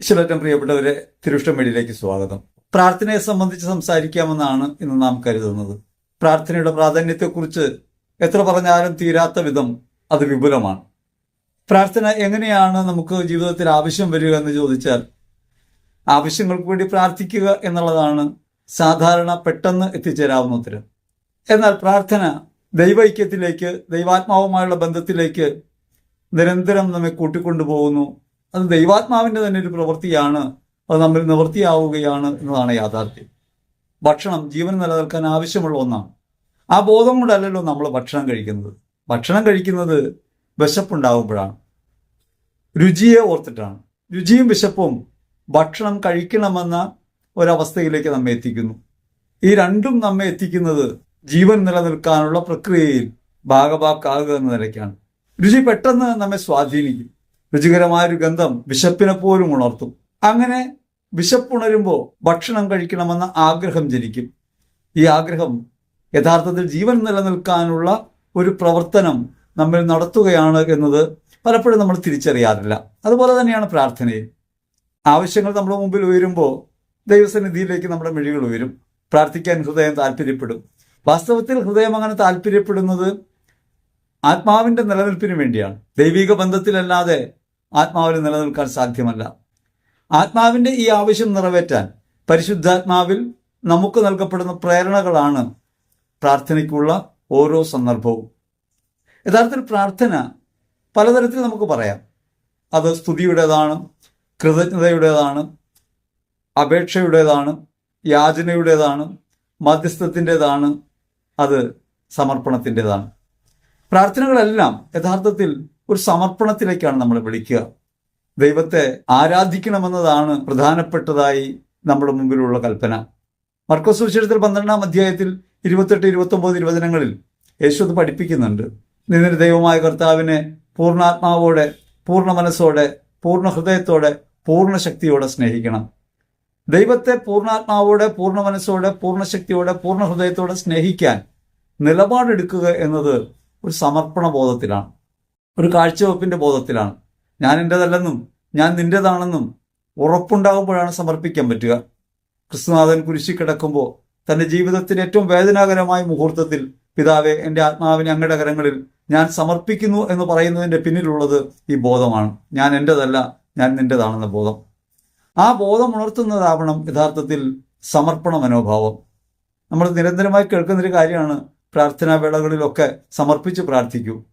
ഈശ്വരറ്റം പ്രിയപ്പെട്ടവരെ തിരുഷ്ടമേടിയിലേക്ക് സ്വാഗതം. പ്രാർത്ഥനയെ സംബന്ധിച്ച് സംസാരിക്കാമെന്നാണ് ഇന്ന് നാം കരുതുന്നത്. പ്രാർത്ഥനയുടെ പ്രാധാന്യത്തെക്കുറിച്ച് എത്ര പറഞ്ഞാലും തീരാത്ത വിധം അത് വിപുലമാണ്. പ്രാർത്ഥന എങ്ങനെയാണ് നമുക്ക് ജീവിതത്തിൽ ആവശ്യം വരിക എന്ന് ചോദിച്ചാൽ ആവശ്യങ്ങൾക്ക് വേണ്ടി പ്രാർത്ഥിക്കുക എന്നുള്ളതാണ് സാധാരണ പെട്ടെന്ന് എത്തിച്ചേരാവുന്ന ഉത്തരം. എന്നാൽ പ്രാർത്ഥന ദൈവൈക്യത്തിലേക്ക് ദൈവാത്മാവുമായുള്ള ബന്ധത്തിലേക്ക് നിരന്തരം നമ്മെ കൂട്ടിക്കൊണ്ടുപോകുന്നു അത് ദൈവാത്മാവിന്റെ തന്നെ ഒരു പ്രവൃത്തിയാണ്. അത് നമ്മൾ നിവൃത്തിയാവുകയാണ് എന്നതാണ് യാഥാർത്ഥ്യം. ഭക്ഷണം ജീവൻ നിലനിൽക്കാൻ ആവശ്യമുള്ള ഒന്നാണ്. ആ ബോധം കൊണ്ടല്ലല്ലോ നമ്മൾ ഭക്ഷണം കഴിക്കുന്നത്. ഭക്ഷണം കഴിക്കുന്നത് വിശപ്പുണ്ടാകുമ്പോഴാണ് രുചിയെ ഓർത്തിട്ടാണ്. രുചിയും വിശപ്പും ഭക്ഷണം കഴിക്കണമെന്ന ഒരവസ്ഥയിലേക്ക് നമ്മെ എത്തിക്കുന്നു. ഈ രണ്ടും നമ്മെ എത്തിക്കുന്നത് ജീവൻ നിലനിൽക്കാനുള്ള പ്രക്രിയയിൽ ഭാഗഭാക്കാകുക എന്ന നിലയ്ക്കാണ്. രുചി പെട്ടെന്ന് നമ്മെ സ്വാധീനിക്കും. രുചികരമായ ഒരു ഗന്ധം വിശപ്പിനെ പോലും ഉണർത്തും. അങ്ങനെ വിശപ്പുണരുമ്പോൾ ഭക്ഷണം കഴിക്കണമെന്ന ആഗ്രഹം ജനിക്കും. ഈ ആഗ്രഹം യഥാർത്ഥത്തിൽ ജീവൻ നിലനിൽക്കാനുള്ള ഒരു പ്രവർത്തനം നമ്മൾ നടത്തുകയാണ് എന്നത് പലപ്പോഴും നമ്മൾ തിരിച്ചറിയാറില്ല. അതുപോലെ തന്നെയാണ് പ്രാർത്ഥനയിൽ ആവശ്യങ്ങൾ നമ്മുടെ മുമ്പിൽ ഉയരുമ്പോൾ ദൈവസന്നിധിയിലേക്ക് നമ്മുടെ മെഴികൾ ഉയരും. പ്രാർത്ഥിക്കാൻ ഹൃദയം താല്പര്യപ്പെടും വാസ്തവത്തിൽ ഹൃദയം അങ്ങനെ താല്പര്യപ്പെടുന്നത് ആത്മാവിന്റെ നിലനിൽപ്പിന് വേണ്ടിയാണ്. ദൈവിക ബന്ധത്തിലല്ലാതെ ആത്മാവിന് നിലനിൽക്കാൻ സാധ്യമല്ല. ആത്മാവിന്റെ ഈ ആവശ്യം നിറവേറ്റാൻ പരിശുദ്ധാത്മാവിൽ നമുക്ക് നൽകപ്പെടുന്ന പ്രേരണകളാണ് പ്രാർത്ഥനയ്ക്കുള്ള ഓരോ സന്ദർഭവും. യഥാർത്ഥത്തിൽ പ്രാർത്ഥന പലതരത്തിൽ നമുക്ക് പറയാം. അത് സ്തുതിയുടേതാണ് കൃതജ്ഞതയുടേതാണ് അപേക്ഷയുടേതാണ് യാചനയുടേതാണ് മധ്യസ്ഥത്തിന്റെതാണ് അത് സമർപ്പണത്തിന്റെതാണ്. പ്രാർത്ഥനകളെല്ലാം യഥാർത്ഥത്തിൽ ഒരു സമർപ്പണത്തിലേക്കാണ് നമ്മൾ വിളിക്കുക. ദൈവത്തെ ആരാധിക്കണമെന്നതാണ് പ്രധാനപ്പെട്ടതായി നമ്മുടെ മുമ്പിലുള്ള കൽപ്പന. മർക്കോസ് സുവിശേഷത്തിൽ പന്ത്രണ്ടാം അധ്യായത്തിൽ ഇരുപത്തെട്ട് ഇരുപത്തൊമ്പത് ഇരുപതിനങ്ങളിൽ യേശു അത് പഠിപ്പിക്കുന്നുണ്ട്. നിന്നൊരു ദൈവമായ കർത്താവിനെ പൂർണാത്മാവോടെ പൂർണ മനസ്സോടെ പൂർണ ഹൃദയത്തോടെ പൂർണ ശക്തിയോടെ സ്നേഹിക്കണം. ദൈവത്തെ പൂർണാത്മാവോടെ പൂർണ മനസ്സോടെ പൂർണ ശക്തിയോടെ പൂർണ ഹൃദയത്തോടെ സ്നേഹിക്കാൻ നിലപാടെടുക്കുക എന്നത് ഒരു സമർപ്പണ ബോധത്തിലാണ്. ഒരു കാഴ്ചവെപ്പിന്റെ ബോധത്തിലാണ്. ഞാൻ എന്റെതല്ലെന്നും ഞാൻ നിന്റേതാണെന്നും ഉറപ്പുണ്ടാകുമ്പോഴാണ് സമർപ്പിക്കാൻ പറ്റുക. ക്രിസ്തുനാഥൻ കുരിശി കിടക്കുമ്പോൾ തന്റെ ജീവിതത്തിന്റെ ഏറ്റവും വേദനാകരമായ മുഹൂർത്തത്തിൽ പിതാവെ എന്റെ ആത്മാവിനെ അങ്ങയുടെ കരങ്ങളിൽ ഞാൻ സമർപ്പിക്കുന്നു എന്ന് പറയുന്നതിന്റെ പിന്നിലുള്ളത് ഈ ബോധമാണ്. ഞാൻ എന്റെതല്ല ഞാൻ നിന്റേതാണെന്ന ബോധം. ആ ബോധം ഉണർത്തുന്നതാവണം യഥാർത്ഥത്തിൽ സമർപ്പണ മനോഭാവം. നമ്മൾ നിരന്തരമായി കേൾക്കുന്നൊരു കാര്യമാണ് പ്രാർത്ഥനാ വേളകളിലൊക്കെ സമർപ്പിച്ച് പ്രാർത്ഥിക്കൂ.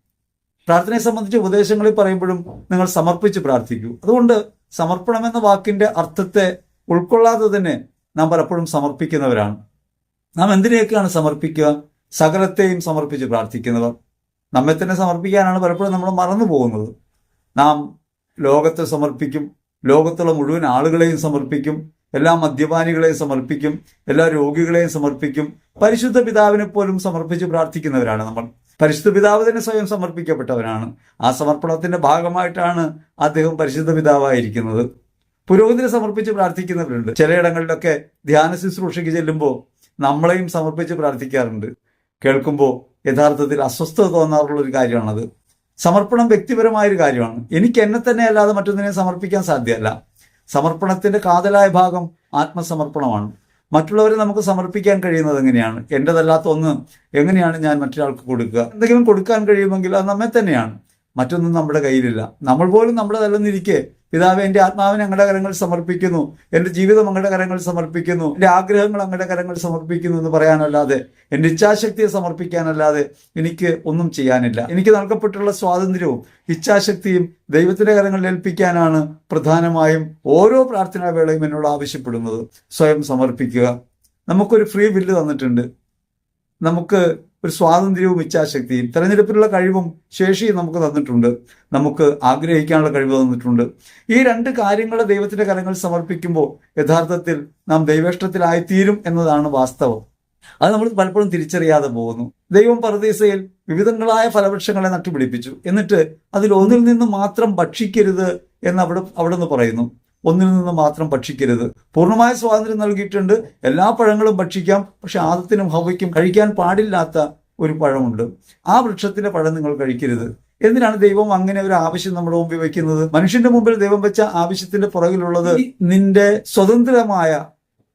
പ്രാർത്ഥനയെ സംബന്ധിച്ച് ഉപദേശങ്ങളിൽ പറയുമ്പോഴും നിങ്ങൾ സമർപ്പിച്ച് പ്രാർത്ഥിക്കൂ. അതുകൊണ്ട് സമർപ്പണം എന്ന വാക്കിന്റെ അർത്ഥത്തെ ഉൾക്കൊള്ളാതെ തന്നെ നാം പലപ്പോഴും സമർപ്പിക്കുന്നവരാണ്. നാം എന്തിനെയൊക്കെയാണ് സമർപ്പിക്കുക? സകലത്തെയും സമർപ്പിച്ച് പ്രാർത്ഥിക്കുന്നവർ. നമ്മെ തന്നെ സമർപ്പിക്കാനാണ് പലപ്പോഴും നമ്മൾ മറന്നു പോകുന്നത്. നാം ലോകത്തെ സമർപ്പിക്കും ലോകത്തുള്ള മുഴുവൻ ആളുകളെയും സമർപ്പിക്കും എല്ലാ മദ്യപാനികളെയും സമർപ്പിക്കും എല്ലാ രോഗികളെയും സമർപ്പിക്കും. പരിശുദ്ധ പിതാവിനെ പോലും സമർപ്പിച്ച് പ്രാർത്ഥിക്കുന്നവരാണ് നമ്മൾ. പരിശുദ്ധ പിതാവ് തന്നെ സ്വയം സമർപ്പിക്കപ്പെട്ടവരാണ് ആ സമർപ്പണത്തിന്റെ ഭാഗമായിട്ടാണ് അദ്ദേഹം പരിശുദ്ധ പിതാവായിരിക്കുന്നത്. പുരോഹിതനെ സമർപ്പിച്ച് പ്രാർത്ഥിക്കുന്നവരുണ്ട്. ചിലയിടങ്ങളിലൊക്കെ ധ്യാന ശുശ്രൂഷയ്ക്ക് ചെല്ലുമ്പോൾ നമ്മളെയും സമർപ്പിച്ച് പ്രാർത്ഥിക്കാറുണ്ട്. കേൾക്കുമ്പോൾ യഥാർത്ഥത്തിൽ അസ്വസ്ഥത തോന്നാറുള്ള ഒരു കാര്യമാണത്. സമർപ്പണം വ്യക്തിപരമായ ഒരു കാര്യമാണ്. എനിക്ക് എന്നെ തന്നെ അല്ലാതെ മറ്റൊന്നിനെ സമർപ്പിക്കാൻ സാധ്യമല്ല. സമർപ്പണത്തിന്റെ കാതലായ ഭാഗം ആത്മസമർപ്പണമാണ്. മറ്റുള്ളവരെ നമുക്ക് സമർപ്പിക്കാൻ കഴിയുന്നത് എങ്ങനെയാണ്? എന്റെതല്ലാത്ത ഒന്ന് എങ്ങനെയാണ് ഞാൻ മറ്റൊരാൾക്ക് കൊടുക്കുക? എന്തെങ്കിലും കൊടുക്കാൻ കഴിയുമെങ്കിൽ അത് നമ്മെ തന്നെയാണ്. മറ്റൊന്നും നമ്മുടെ കയ്യിലില്ല. നമ്മൾ പോലും നമ്മുടെ തലന്നിരിക്കെ പിതാവ് എന്റെ ആത്മാവിനെ അങ്ങയുടെ കരങ്ങൾ സമർപ്പിക്കുന്നു. എന്റെ ജീവിതം അങ്ങയുടെ കരങ്ങൾ സമർപ്പിക്കുന്നു. എന്റെ ആഗ്രഹങ്ങൾ അങ്ങയുടെ കരങ്ങൾ സമർപ്പിക്കുന്നു എന്ന് പറയാനല്ലാതെ എന്റെ ഇച്ഛാശക്തിയെ സമർപ്പിക്കാനല്ലാതെ എനിക്ക് ഒന്നും ചെയ്യാനില്ല. എനിക്ക് നൽകപ്പെട്ടുള്ള സ്വാതന്ത്ര്യവും ഇച്ഛാശക്തിയും ദൈവത്തിന്റെ കരങ്ങളിൽ ഏൽപ്പിക്കാനാണ് പ്രധാനമായും ഓരോ പ്രാർത്ഥനാ വേളയും എന്നോട് ആവശ്യപ്പെടുന്നത്. സ്വയം സമർപ്പിക്കുക. നമുക്കൊരു ഫ്രീ ബില്ല് തന്നിട്ടുണ്ട്. നമുക്ക് ഒരു സ്വാതന്ത്ര്യവും ഇച്ഛാശക്തിയും തെരഞ്ഞെടുപ്പിലുള്ള കഴിവും ശേഷിയും നമുക്ക് തന്നിട്ടുണ്ട്. നമുക്ക് ആഗ്രഹിക്കാനുള്ള കഴിവ് തന്നിട്ടുണ്ട്. ഈ രണ്ട് കാര്യങ്ങൾ ദൈവത്തിന്റെ കരങ്ങൾ സമർപ്പിക്കുമ്പോൾ യഥാർത്ഥത്തിൽ നാം ദൈവേഷ്ടത്തിലായിത്തീരും എന്നതാണ് വാസ്തവം. അത് നമ്മൾ പലപ്പോഴും തിരിച്ചറിയാതെ പോകുന്നു. ദൈവം പറദീസയിൽ വിവിധങ്ങളായ ഫലവൃക്ഷങ്ങളെ നട്ടുപിടിപ്പിച്ചു. എന്നിട്ട് അതിൽ ഒന്നിൽ നിന്ന് മാത്രം ഭക്ഷിക്കരുത് എന്ന് അവിടെ അവിടെ നിന്ന് പറയുന്നു. ഒന്നിൽ നിന്ന് മാത്രം ഭക്ഷിക്കരുത്. പൂർണമായ സ്വാതന്ത്ര്യം നൽകിയിട്ടുണ്ട്. എല്ലാ പഴങ്ങളും ഭക്ഷിക്കാം. പക്ഷെ ആദത്തിനും ഹവയ്ക്കും കഴിക്കാൻ പാടില്ലാത്ത ഒരു പഴമുണ്ട്. ആ വൃക്ഷത്തിന്റെ പഴം നിങ്ങൾ കഴിക്കരുത്. എന്തിനാണ് ദൈവം അങ്ങനെ ഒരു ആവശ്യം നമ്മുടെ മുമ്പിൽ വെക്കുന്നത്? മനുഷ്യന്റെ മുമ്പിൽ ദൈവം വെച്ച ആവശ്യത്തിന്റെ പുറകിലുള്ളത് നിന്റെ സ്വതന്ത്രമായ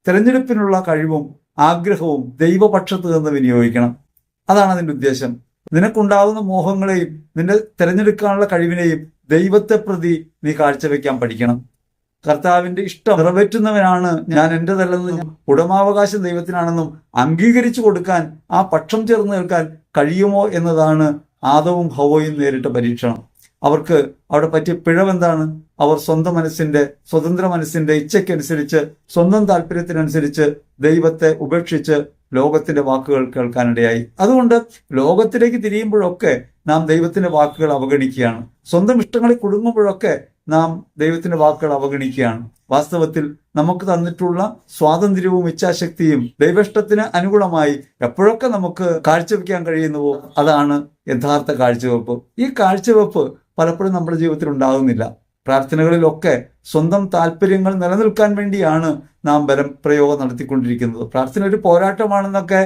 തിരഞ്ഞെടുപ്പിനുള്ള കഴിവും ആഗ്രഹവും ദൈവപക്ഷത്ത് നിന്ന് വിനിയോഗിക്കണം. അതാണ് അതിന്റെ ഉദ്ദേശം. നിനക്കുണ്ടാവുന്ന മോഹങ്ങളെയും നിന്റെ തിരഞ്ഞെടുക്കാനുള്ള കഴിവിനെയും ദൈവത്തെ പ്രതി നീ കാഴ്ചവെക്കാൻ പഠിക്കണം. കർത്താവിന്റെ ഇഷ്ടം നിറവേറ്റുന്നവനാണ് ഞാൻ എന്റെതല്ലെന്നും ഉടമാവകാശം ദൈവത്തിനാണെന്നും അംഗീകരിച്ചു കൊടുക്കാൻ ആ പക്ഷം ചേർന്ന് നിൽക്കാൻ കഴിയുമോ എന്നതാണ് ആദവും ഹവോയും നേരിട്ട പരീക്ഷണം. അവർക്ക് അവിടെ പറ്റിയ പിഴവെന്താണ്? അവർ സ്വന്തം മനസ്സിന്റെ സ്വതന്ത്ര മനസ്സിന്റെ ഇച്ഛയ്ക്കനുസരിച്ച് സ്വന്തം താല്പര്യത്തിനനുസരിച്ച് ദൈവത്തെ ഉപേക്ഷിച്ച് ലോകത്തിന്റെ വാക്കുകൾ കേൾക്കാനിടയായി. അതുകൊണ്ട് ലോകത്തിലേക്ക് തിരിയുമ്പോഴൊക്കെ നാം ദൈവത്തിന്റെ വാക്കുകൾ അവഗണിക്കുകയാണ്. സ്വന്തം ഇഷ്ടങ്ങളിൽ കുടുങ്ങുമ്പോഴൊക്കെ നാം ദൈവത്തിന്റെ വാക്കുകൾ അവഗണിക്കുകയാണ്. വാസ്തവത്തിൽ നമുക്ക് തന്നിട്ടുള്ള സ്വാതന്ത്ര്യവും ഇച്ഛാശക്തിയും ദൈവഷ്ടത്തിന് അനുകൂലമായി എപ്പോഴൊക്കെ നമുക്ക് കാഴ്ചവെക്കാൻ കഴിയുന്നുവോ അതാണ് യഥാർത്ഥ കാഴ്ചവെപ്പ്. ഈ കാഴ്ചവെപ്പ് പലപ്പോഴും നമ്മുടെ ജീവിതത്തിൽ ഉണ്ടാകുന്നില്ല. പ്രാർത്ഥനകളിലൊക്കെ സ്വന്തം താല്പര്യങ്ങൾ നിലനിൽക്കാൻ വേണ്ടിയാണ് നാം ബലം പ്രയോഗം നടത്തിക്കൊണ്ടിരിക്കുന്നത്. പ്രാർത്ഥന ഒരു പോരാട്ടമാണെന്നൊക്കെ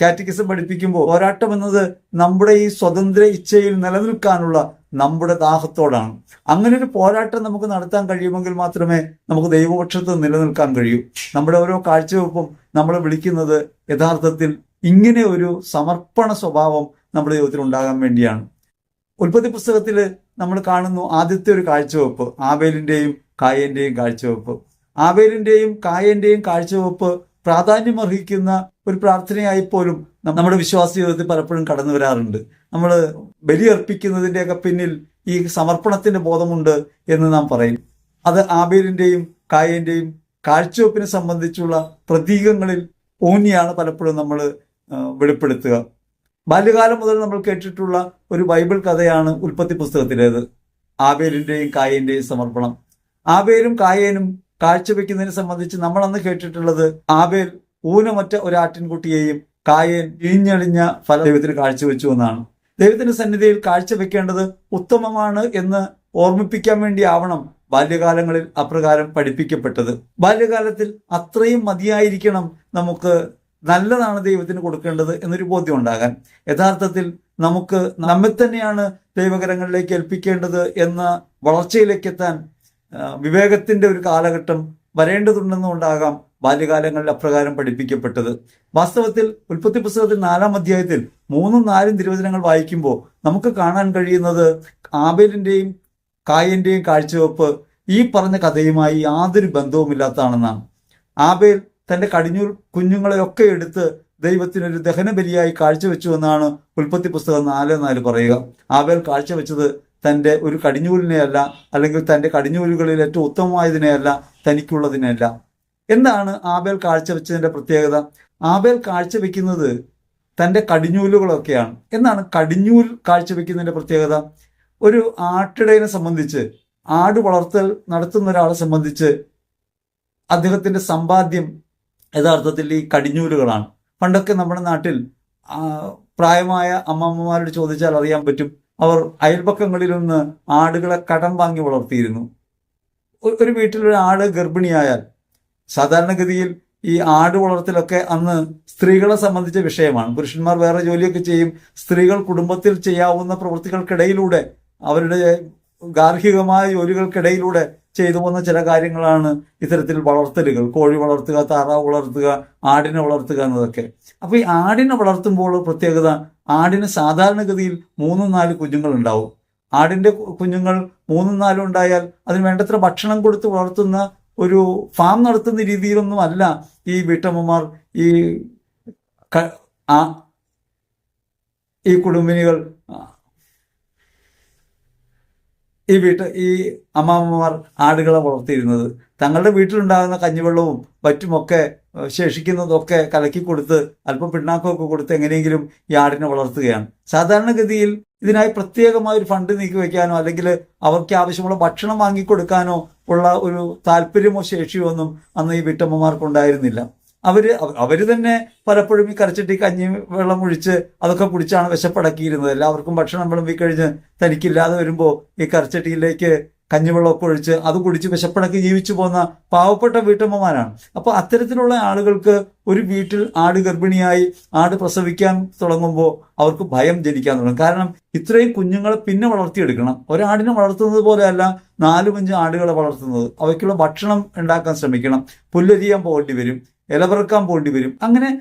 കാറ്റഗിസം പഠിപ്പിക്കുമ്പോൾ പോരാട്ടം എന്നത് നമ്മുടെ ഈ സ്വതന്ത്ര ഇച്ഛയിൽ നിലനിൽക്കാനുള്ള നമ്മുടെ ദാഹത്തോടാണ്. അങ്ങനെ ഒരു പോരാട്ടം നമുക്ക് നടത്താൻ കഴിയുമെങ്കിൽ മാത്രമേ നമുക്ക് ദൈവപക്ഷത്ത് നിലനിൽക്കാൻ കഴിയൂ. നമ്മുടെ ഓരോ കാഴ്ചവെപ്പും നമ്മൾ വിളിക്കുന്നത് യഥാർത്ഥത്തിൽ ഇങ്ങനെ ഒരു സമർപ്പണ സ്വഭാവം നമ്മുടെ ജീവിതത്തിൽ ഉണ്ടാകാൻ വേണ്ടിയാണ്. ഉൽപ്പത്തി പുസ്തകത്തിൽ നമ്മൾ കാണുന്നു ആദ്യത്തെ ഒരു കാഴ്ചവെപ്പ് ആബേലിന്റെയും കായേന്റെയും കാഴ്ചവെപ്പ്. ആബേലിന്റെയും കായേന്റെയും കാഴ്ചവെപ്പ് പ്രാധാന്യമർഹിക്കുന്ന ഒരു പ്രാർത്ഥനയായി പോലും നമ്മുടെ വിശ്വാസ ജീവിതത്തിൽ പലപ്പോഴും കടന്നു വരാറുണ്ട് നമ്മൾ ബലിയർപ്പിക്കുന്നതിന്റെയൊക്കെ പിന്നിൽ ഈ സമർപ്പണത്തിന്റെ ബോധമുണ്ട് എന്ന് നാം പറയും. അത് ആബേലിന്റെയും കായന്റെയും കാഴ്ചവെപ്പിനെ സംബന്ധിച്ചുള്ള പ്രതീകങ്ങളിൽ ഊന്നിയാണ് പലപ്പോഴും നമ്മൾ വെളിപ്പെടുത്തുക. ബാല്യകാലം മുതൽ നമ്മൾ കേട്ടിട്ടുള്ള ഒരു ബൈബിൾ കഥയാണ് ഉൽപ്പത്തി പുസ്തകത്തിലേത്. ആബേലിന്റെയും കായന്റെയും സമർപ്പണം. ആബേലും കായേനും കാഴ്ചവെക്കുന്നതിനെ സംബന്ധിച്ച് നമ്മൾ അന്ന് കേട്ടിട്ടുള്ളത് ആബേൽ ഊനമറ്റ ഒരു ആട്ടിൻകുട്ടിയെയും കായേൻ ഇഴിഞ്ഞളിഞ്ഞ ഫല ദൈവത്തിന് കാഴ്ചവെച്ചു എന്നാണ്. ദൈവത്തിന്റെ സന്നിധിയിൽ കാഴ്ചവെക്കേണ്ടത് ഉത്തമമാണ് എന്ന് ഓർമ്മിപ്പിക്കാൻ വേണ്ടിയാവണം ബാല്യകാലങ്ങളിൽ അപ്രകാരം പഠിപ്പിക്കപ്പെട്ടത്. ബാല്യകാലത്തിൽ അത്രയും മതിയായിരിക്കണം നമുക്ക് നല്ലതാണ് ദൈവത്തിന് കൊടുക്കേണ്ടത് എന്നൊരു ബോധ്യം ഉണ്ടാകാൻ യഥാർത്ഥത്തിൽ നമുക്ക് നമ്മെ തന്നെയാണ് ദൈവകരങ്ങളിലേക്ക് ഏൽപ്പിക്കേണ്ടത് എന്ന വളർച്ചയിലേക്കെത്താൻ വിവേകത്തിന്റെ ഒരു കാലഘട്ടം വരേണ്ടതുണ്ടെന്നുണ്ടാകാം. ബാല്യകാലങ്ങളിൽ അപ്രകാരം പഠിപ്പിക്കപ്പെട്ടത്. വാസ്തവത്തിൽ ഉൽപ്പത്തി പുസ്തകത്തിൽ നാലാം അധ്യായത്തിൽ മൂന്നും നാലും തിരുവചനങ്ങൾ വായിക്കുമ്പോൾ നമുക്ക് കാണാൻ കഴിയുന്നത് ആബേലിന്റെയും കായന്റെയും കാഴ്ചവെപ്പ് ഈ പറഞ്ഞ കഥയുമായി യാതൊരു ബന്ധവുമില്ലാത്തതാണെന്നാണ്. ആബേൽ തന്റെ കടിഞ്ഞൂർ കുഞ്ഞുങ്ങളെയൊക്കെ എടുത്ത് ദൈവത്തിനൊരു ദഹനബലിയായി കാഴ്ചവെച്ചു എന്നാണ് ഉൽപ്പത്തി പുസ്തകം നാല് നാല് പറയുക. ആബേൽ കാഴ്ചവെച്ചത് തന്റെ ഒരു കടിഞ്ഞൂലിനെയല്ല അല്ലെങ്കിൽ തന്റെ കടിഞ്ഞൂലുകളിൽ ഏറ്റവും ഉത്തമമായതിനെയല്ല തനിക്കുള്ളതിനെയല്ല. എന്താണ് ആബേൽ കാഴ്ചവെച്ചതിന്റെ പ്രത്യേകത? ആബേൽ കാഴ്ചവെക്കുന്നത് തന്റെ കടിഞ്ഞൂലുകളൊക്കെയാണ്. എന്നാണ് കടിഞ്ഞൂൽ കാഴ്ചവെക്കുന്നതിന്റെ പ്രത്യേകത? ഒരു ആട്ടിടയനെ സംബന്ധിച്ച് ആട് വളർത്തൽ നടത്തുന്ന ഒരാളെ സംബന്ധിച്ച് അദ്ദേഹത്തിന്റെ സമ്പാദ്യം യഥാർത്ഥത്തിൽ ഈ കടിഞ്ഞൂലുകളാണ്. പണ്ടൊക്കെ നമ്മുടെ നാട്ടിൽ പ്രായമായ അമ്മമ്മമാരോട് ചോദിച്ചാൽ അറിയാൻ പറ്റും അവർ അയൽപക്കങ്ങളിൽ നിന്ന് ആടുകളെ കടം വാങ്ങി വളർത്തിയിരുന്നു. ഒരു വീട്ടിലൊരു ആട് ഗർഭിണിയായാൽ സാധാരണഗതിയിൽ ഈ ആട് വളർത്തലൊക്കെ അന്ന് സ്ത്രീകളെ സംബന്ധിച്ച വിഷയമാണ്. പുരുഷന്മാർ വേറെ ജോലിയൊക്കെ ചെയ്യും. സ്ത്രീകൾ കുടുംബത്തിൽ ചെയ്യാവുന്ന പ്രവൃത്തികൾക്കിടയിലൂടെ അവരുടെ ഗാർഹികമായ ജോലികൾക്കിടയിലൂടെ ചെയ്തു പോകുന്ന ചില കാര്യങ്ങളാണ് ഇത്തരത്തിൽ വളർത്തലുകൾ. കോഴി വളർത്തുക താറാവ് വളർത്തുക ആടിനെ വളർത്തുക എന്നതൊക്കെ. അപ്പോൾ ഈ ആടിനെ വളർത്തുമ്പോൾ പ്രത്യേകത ആടിന് സാധാരണഗതിയിൽ മൂന്നും നാല് കുഞ്ഞുങ്ങൾ ഉണ്ടാവും. ആടിന്റെ കുഞ്ഞുങ്ങൾ മൂന്നും നാലും ഉണ്ടായാൽ അതിന് വേണ്ടത്ര ഭക്ഷണം കൊടുത്ത് വളർത്തുന്ന ഒരു ഫാം നടത്തുന്ന രീതിയിലൊന്നും അല്ല ഈ വീട്ടമ്മമാർ ഈ ഈ കുടുംബിനികൾ ഈ വീട്ട് ഈ അമ്മാമ്മമാർ ആടുകളെ വളർത്തിയിരുന്നത്. തങ്ങളുടെ വീട്ടിലുണ്ടാകുന്ന കഞ്ഞിവെള്ളവും മറ്റുമൊക്കെ ശേഷിക്കുന്നതൊക്കെ കലക്കി കൊടുത്ത് അല്പം പിണ്ണാക്കമൊക്കെ കൊടുത്ത് എങ്ങനെയെങ്കിലും ഈ ആടിനെ വളർത്തുകയാണ്. സാധാരണഗതിയിൽ ഇതിനായി പ്രത്യേകമായ ഒരു ഫണ്ട് നീക്കി വയ്ക്കാനോ അല്ലെങ്കിൽ അവർക്ക് ആവശ്യമുള്ള ഭക്ഷണം വാങ്ങിക്കൊടുക്കാനോ ഉള്ള ഒരു താല്പര്യമോ ശേഷിയോ ഒന്നും അന്ന് ഈ വിട്ടമ്മമാർക്കുണ്ടായിരുന്നില്ല. അവർ അവർ തന്നെ പലപ്പോഴും ഈ കരച്ചട്ടി കഞ്ഞി വെള്ളം ഒഴിച്ച് അതൊക്കെ കുടിച്ചാണ് വിശപ്പടക്കിയിരുന്നത്. എല്ലാവർക്കും ഭക്ഷണം വിളമ്പിക്കഴിഞ്ഞ് തനിക്കില്ലാതെ വരുമ്പോൾ ഈ കരച്ചട്ടിയിലേക്ക് കഞ്ഞിവെള്ളമൊക്കെ ഒഴിച്ച് അത് കുടിച്ച് വിശപ്പടക്കി ജീവിച്ചു പോകുന്ന പാവപ്പെട്ട വീട്ടമ്മമാരാണ്. അപ്പോൾ അത്തരത്തിലുള്ള ആളുകൾക്ക് ഒരു വീട്ടിൽ ആട് ഗർഭിണിയായി ആട് പ്രസവിക്കാൻ തുടങ്ങുമ്പോൾ അവർക്ക് ഭയം ജനിക്കാൻ തുടങ്ങും. കാരണം ഇത്രയും കുഞ്ഞുങ്ങളെ പിന്നെ വളർത്തിയെടുക്കണം. ഒരാടിനെ വളർത്തുന്നത് പോലെയല്ല നാലും അഞ്ച് ആടുകളെ വളർത്തുന്നത്. അവയ്ക്കുള്ള ഭക്ഷണം ഉണ്ടാക്കാൻ ശ്രമിക്കണം. പുല്ലരിയാൻ പോകേണ്ടി വരും. ഇലവറക്കാൻ പോകേണ്ടി വരും. അങ്ങനെ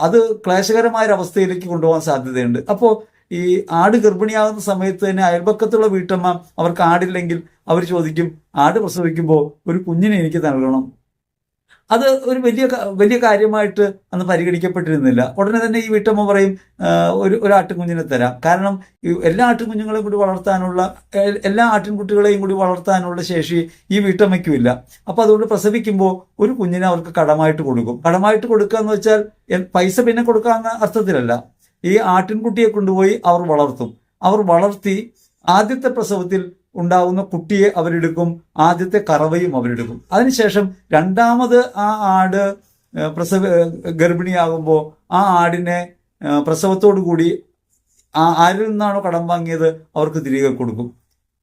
അത് ക്ലേശകരമായ ഒരു അവസ്ഥയിലേക്ക് കൊണ്ടുപോകാൻ സാധ്യതയുണ്ട്. അപ്പോൾ ഈ ആട് ഗർഭിണിയാകുന്ന സമയത്ത് തന്നെ അയൽപക്കത്തുള്ള വീട്ടമ്മ അവർക്ക് ആടില്ലെങ്കിൽ അവർ ചോദിക്കും ആട് പ്രസവിക്കുമ്പോൾ ഒരു കുഞ്ഞിനെ എനിക്ക് നൽകണം. അത് ഒരു വലിയ വലിയ കാര്യമായിട്ട് അന്ന് പരിഗണിക്കപ്പെട്ടിരുന്നില്ല. ഉടനെ തന്നെ ഈ വീട്ടമ്മ പറയും "ആ, ഒരു ഒരു ആട്ടിൻകുഞ്ഞിനെ തരാം. കാരണം എല്ലാ ആട്ടിൻകുഞ്ഞുങ്ങളെയും കൂടി വളർത്താനുള്ള എല്ലാ ആട്ടിൻകുട്ടികളെയും കൂടി വളർത്താനുള്ള ശേഷി ഈ വീട്ടമ്മയ്ക്കും ഇല്ല അപ്പൊ അതുകൊണ്ട് പ്രസവിക്കുമ്പോൾ ഒരു കുഞ്ഞിനെ അവർക്ക് കടമായിട്ട് കൊടുക്കും. കടമായിട്ട് കൊടുക്കുക എന്ന് വെച്ചാൽ പൈസ പിന്നെ കൊടുക്കാൻ അർത്ഥത്തിലല്ല. ഈ ആട്ടിൻകുട്ടിയെ കൊണ്ടുപോയി അവർ വളർത്തും. അവർ വളർത്തി ആദ്യത്തെ പ്രസവത്തിൽ ഉണ്ടാവുന്ന കുട്ടിയെ അവരെടുക്കും ആദ്യത്തെ കറവയും അവരെടുക്കും. അതിനുശേഷം രണ്ടാമത് ആ ആട് പ്രസവ ഗർഭിണിയാകുമ്പോൾ ആ ആടിനെ പ്രസവത്തോടു കൂടി ആ ആരിൽ നിന്നാണോ കടം വാങ്ങിയത് അവർക്ക് തിരികെ കൊടുക്കും.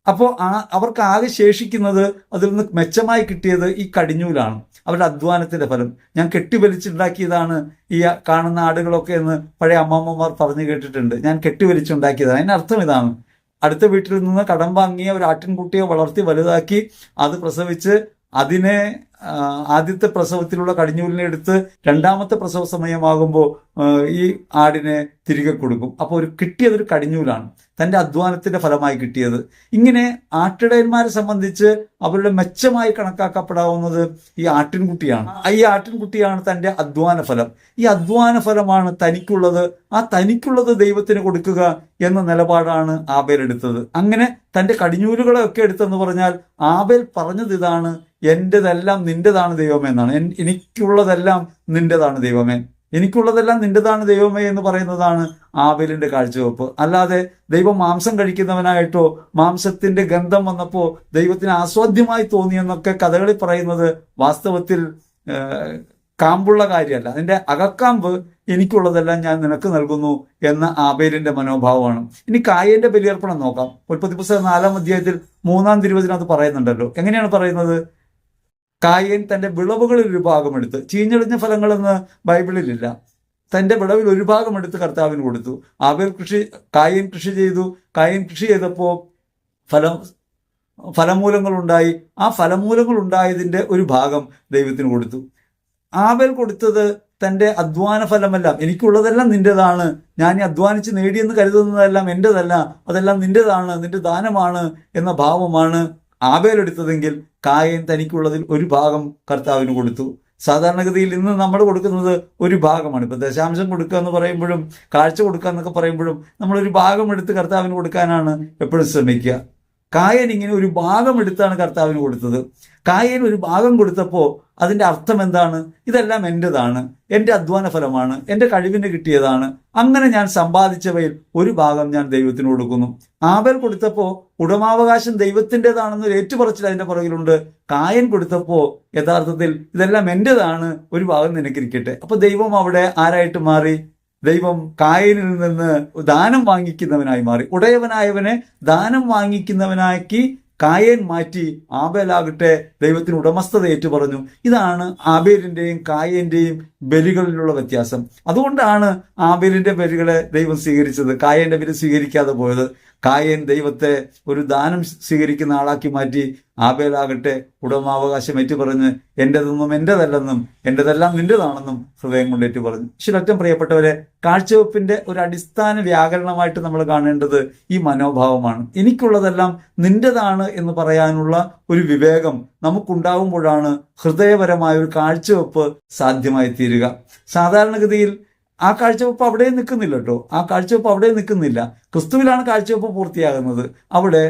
അപ്പോൾ ആ അവർക്ക് ആകെ ശേഷിക്കുന്നത് അതിൽ നിന്ന് മെച്ചമായി കിട്ടിയത് ഈ കടിഞ്ഞൂലാണ്. അവരുടെ അധ്വാനത്തിന്റെ ഫലം. ഞാൻ കെട്ടിവലിച്ചുണ്ടാക്കിയതാണ് ഈ കാണുന്ന ആടുകളൊക്കെ എന്ന് പഴയ അമ്മമ്മമാർ പറഞ്ഞു കേട്ടിട്ടുണ്ട്. ഞാൻ കെട്ടിവലിച്ചുണ്ടാക്കിയതാണ്. അതിന്റെ അർത്ഥം ഇതാണ്. അടുത്ത വീട്ടിൽ നിന്ന് കടം വാങ്ങിയ ഒരു ആട്ടിൻകുട്ടിയെ വളർത്തി വലുതാക്കി അത് പ്രസവിച്ച് അതിനെ ആദ്യത്തെ പ്രസവത്തിലുള്ള കടിഞ്ഞൂലിനെ എടുത്ത് രണ്ടാമത്തെ പ്രസവ സമയമാകുമ്പോൾ ഈ ആടിനെ തിരികെ കൊടുക്കും. അപ്പോൾ ഒരു കിട്ടിയതൊരു കടിഞ്ഞൂലാണ്. തന്റെ അധ്വാനത്തിന്റെ ഫലമായി കിട്ടിയത്. ഇങ്ങനെ ആട്ടിടയന്മാരെ സംബന്ധിച്ച് അവരുടെ മെച്ചമായി കണക്കാക്കപ്പെടാവുന്നത് ഈ ആട്ടിൻകുട്ടിയാണ്. ഈ ആട്ടിൻകുട്ടിയാണ് തന്റെ അധ്വാന ഫലം ഈ അധ്വാന ഫലമാണ് തനിക്കുള്ളത്. ആ തനിക്കുള്ളത് ദൈവത്തിന് കൊടുക്കുക എന്ന നിലപാടാണ് ആബേൽ എടുത്തത്. അങ്ങനെ തന്റെ കടിഞ്ഞൂലുകളെ ഒക്കെ എടുത്തെന്ന് പറഞ്ഞാൽ ആബേൽ പറഞ്ഞത് ഇതാണ് എന്റേതെല്ലാം നിന്റേതാണ് ദൈവമേ എന്നാണ്. എനിക്കുള്ളതെല്ലാം നിന്റേതാണ് ദൈവമേ. എനിക്കുള്ളതെല്ലാം നിന്റേതാണ് ദൈവമേ എന്ന് പറയുന്നതാണ് ആബേലിന്റെ കാഴ്ചവെപ്പ്. അല്ലാതെ ദൈവം മാംസം കഴിക്കുന്നവനായിട്ടോ മാംസത്തിന്റെ ഗന്ധം വന്നപ്പോ ദൈവത്തിന് ആസ്വാദ്യമായി തോന്നിയെന്നൊക്കെ കഥകളിൽ പറയുന്നത് വാസ്തവത്തിൽ കാമ്പുള്ള കാര്യമല്ല. അതിന്റെ അകക്കാമ്പ് എനിക്കുള്ളതെല്ലാം ഞാൻ നിനക്ക് നൽകുന്നു എന്ന ആബേലിന്റെ മനോഭാവമാണ്. ഇനി കായന്റെ ബലിയർപ്പണം നോക്കാം. ഉൽപ്പത്തി പുസ്തകം നാലാം അധ്യായത്തിൽ മൂന്നാം തിരുവചനത്ത് പറയുന്നുണ്ടല്ലോ. എങ്ങനെയാണ് പറയുന്നത്? കായൻ തന്റെ വിളവുകളിൽ ഒരു ഭാഗമെടുത്ത് ചീഞ്ഞളിഞ്ഞ ഫലങ്ങളെന്ന് ബൈബിളിലില്ല. തന്റെ വിളവിൽ ഒരു ഭാഗം എടുത്ത് കർത്താവിന് കൊടുത്തു. ആബേൽ കൃഷി കായൻ കൃഷി ചെയ്തു. കായൻ കൃഷി ചെയ്തപ്പോൾ ഫലം ഫലമൂലങ്ങൾ ഉണ്ടായി ആ ഫലമൂലങ്ങൾ ഉണ്ടായതിന്റെ ഒരു ഭാഗം ദൈവത്തിന് കൊടുത്തു. ആബേൽ കൊടുത്തത് തന്റെ അധ്വാന ഫലമെല്ലാം എനിക്കുള്ളതെല്ലാം നിന്റെതാണ് ഞാൻ ഈ അധ്വാനിച്ച് നേടിയെന്ന് കരുതുന്നതെല്ലാം എന്റെതല്ല അതെല്ലാം നിന്റെതാണ് നിന്റെ ദാനമാണ് എന്ന ഭാവമാണ് ആബേൽ എടുത്തതെങ്കിൽ കായൻ തനിക്കുള്ളതിൽ ഒരു ഭാഗം കർത്താവിന് കൊടുത്തു. സാധാരണഗതിയിൽ ഇന്ന് നമ്മൾ കൊടുക്കുന്നത് ഒരു ഭാഗമാണ്. ഇപ്പം ദശാംശം കൊടുക്കുക എന്ന് പറയുമ്പോഴും കാഴ്ച കൊടുക്കുക എന്നൊക്കെ പറയുമ്പോഴും നമ്മളൊരു ഭാഗം എടുത്ത് കർത്താവിന് കൊടുക്കാനാണ് എപ്പോഴും ശ്രമിക്കുക. കായൻ ഇങ്ങനെ ഒരു ഭാഗം എടുത്താണ് കർത്താവിന് കൊടുത്തത്. കായൻ ഒരു ഭാഗം കൊടുത്തപ്പോൾ അതിന്റെ അർത്ഥം എന്താണ്? ഇതെല്ലാം എന്റെതാണ് എന്റെ അധ്വാന ഫലമാണ് എന്റെ കഴിവിന് കിട്ടിയതാണ്. അങ്ങനെ ഞാൻ സമ്പാദിച്ചവയിൽ ഒരു ഭാഗം ഞാൻ ദൈവത്തിന് കൊടുക്കുന്നു. ആബേൽ കൊടുത്തപ്പോൾ ഉടമാവകാശം ദൈവത്തിന്റെതാണെന്നൊരു ഏറ്റുപറച്ചിൽ അതിന്റെ പുറകിലുണ്ട്. കായൻ കൊടുത്തപ്പോൾ യഥാർത്ഥത്തിൽ ഇതെല്ലാം എന്റെതാണ് ഒരു ഭാഗം നിനക്കിരിക്കട്ടെ അപ്പോൾ ദൈവം അവിടെ ആരായിട്ട് മാറി? ദൈവം കായലിൽ നിന്ന് ദാനം വാങ്ങിക്കുന്നവനായി മാറി. ഉടയവനായവനെ ദാനം വാങ്ങിക്കുന്നവനാക്കി കായൻ മാറ്റി ആബേലാകട്ടെ ദൈവത്തിന് ഉടമസ്ഥത ഏറ്റു പറഞ്ഞു ഇതാണ് ആബേലിന്റെയും കായന്റെയും ബലികളിലുള്ള വ്യത്യാസം. അതുകൊണ്ടാണ് ആബേലിന്റെ ബലികളെ ദൈവം സ്വീകരിച്ചത്. കായന്റെ ബലി സ്വീകരിക്കാതെ പോയത്. കായൻ ദൈവത്തെ ഒരു ദാനം സ്വീകരിക്കുന്ന ആളാക്കി മാറ്റി ആബേലാകട്ടെ ഉടമാവകാശം ഏറ്റു പറഞ്ഞ് എന്റേതൊന്നും എന്റേതല്ലെന്നും എന്റേതെല്ലാം നിന്റേതാണെന്നും ഹൃദയം കൊണ്ട് ഏറ്റു പറഞ്ഞു ശിലറ്റം പ്രിയപ്പെട്ടവരെ കാഴ്ചവെപ്പിന്റെ ഒരു അടിസ്ഥാന വ്യാകരണമായിട്ട് നമ്മൾ കാണേണ്ടത് ഈ മനോഭാവമാണ്. എനിക്കുള്ളതെല്ലാം നിന്റേതാണ് എന്ന് പറയാനുള്ള ഒരു വിവേകം നമുക്കുണ്ടാകുമ്പോഴാണ് ഹൃദയപരമായ ഒരു കാഴ്ചവെപ്പ് സാധ്യമായി തീരുക സാധാരണഗതിയിൽ ആ കാഴ്ചവെപ്പ് അവിടെ നിൽക്കുന്നില്ല കേട്ടോ. ആ കാഴ്ചവെപ്പ് അവിടെ നിൽക്കുന്നില്ല. ക്രിസ്തുവിലാണ് കാഴ്ചവെപ്പ് പൂർത്തിയാകുന്നത്. അവിടെ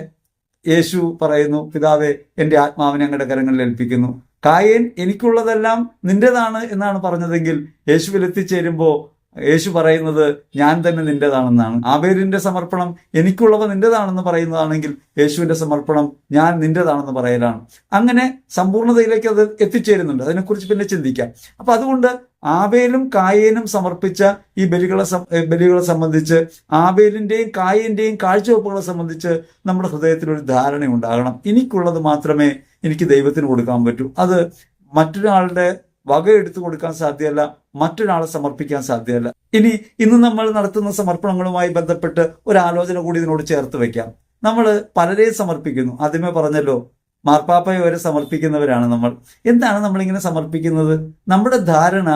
യേശു പറയുന്നു പിതാവെ എന്റെ ആത്മാവിനെ അങ്ങയുടെ കരങ്ങളിൽ ഏൽപ്പിക്കുന്നു. കായൻ എനിക്കുള്ളതെല്ലാം നിന്റേതാണ് എന്നാണ് പറഞ്ഞതെങ്കിൽ യേശുവിൽ എത്തിച്ചേരുമ്പോൾ യേശു പറയുന്നത് ഞാൻ തന്നെ നിന്റേതാണെന്നാണ്. ആബേലിന്റെ സമർപ്പണം എനിക്കുള്ളവ നിന്റേതാണെന്ന് പറയുന്നതാണെങ്കിൽ യേശുവിന്റെ സമർപ്പണം ഞാൻ നിന്റേതാണെന്ന് പറയലാണ്. അങ്ങനെ സമ്പൂർണതയിലേക്ക് അത് എത്തിച്ചേരുന്നുണ്ട്. അതിനെക്കുറിച്ച് പിന്നെ ചിന്തിക്കാം. അപ്പൊ അതുകൊണ്ട് ആബേലും കായേനും സമർപ്പിച്ച ഈ ബലികളെ ബലികളെ സംബന്ധിച്ച് ആബേലിന്റെയും കായേന്റെയും കാഴ്ചവെപ്പുകളെ സംബന്ധിച്ച് നമ്മുടെ ഹൃദയത്തിൽ ഒരു ധാരണ ഉണ്ടാകണം എനിക്കുള്ളത് മാത്രമേ എനിക്ക് ദൈവത്തിന് കൊടുക്കാൻ പറ്റൂ. അത് മറ്റൊരാളുടെ വക എടുത്തു കൊടുക്കാൻ സാധ്യമല്ല മറ്റൊരാളെ സമർപ്പിക്കാൻ സാധ്യമല്ല ഇനി ഇന്ന് നമ്മൾ നടത്തുന്ന സമർപ്പണങ്ങളുമായി ബന്ധപ്പെട്ട് ഒരു ആലോചന കൂടി ഇതിനോട് ചേർത്ത് വെക്കാം. നമ്മൾ പലരെയും സമർപ്പിക്കുന്നു. ആദ്യമേ പറഞ്ഞല്ലോ മാർപ്പാപ്പയെ വരെ സമർപ്പിക്കുന്നവരാണ് നമ്മൾ. എന്താണ് നമ്മളിങ്ങനെ സമർപ്പിക്കുന്നത്? നമ്മുടെ ധാരണ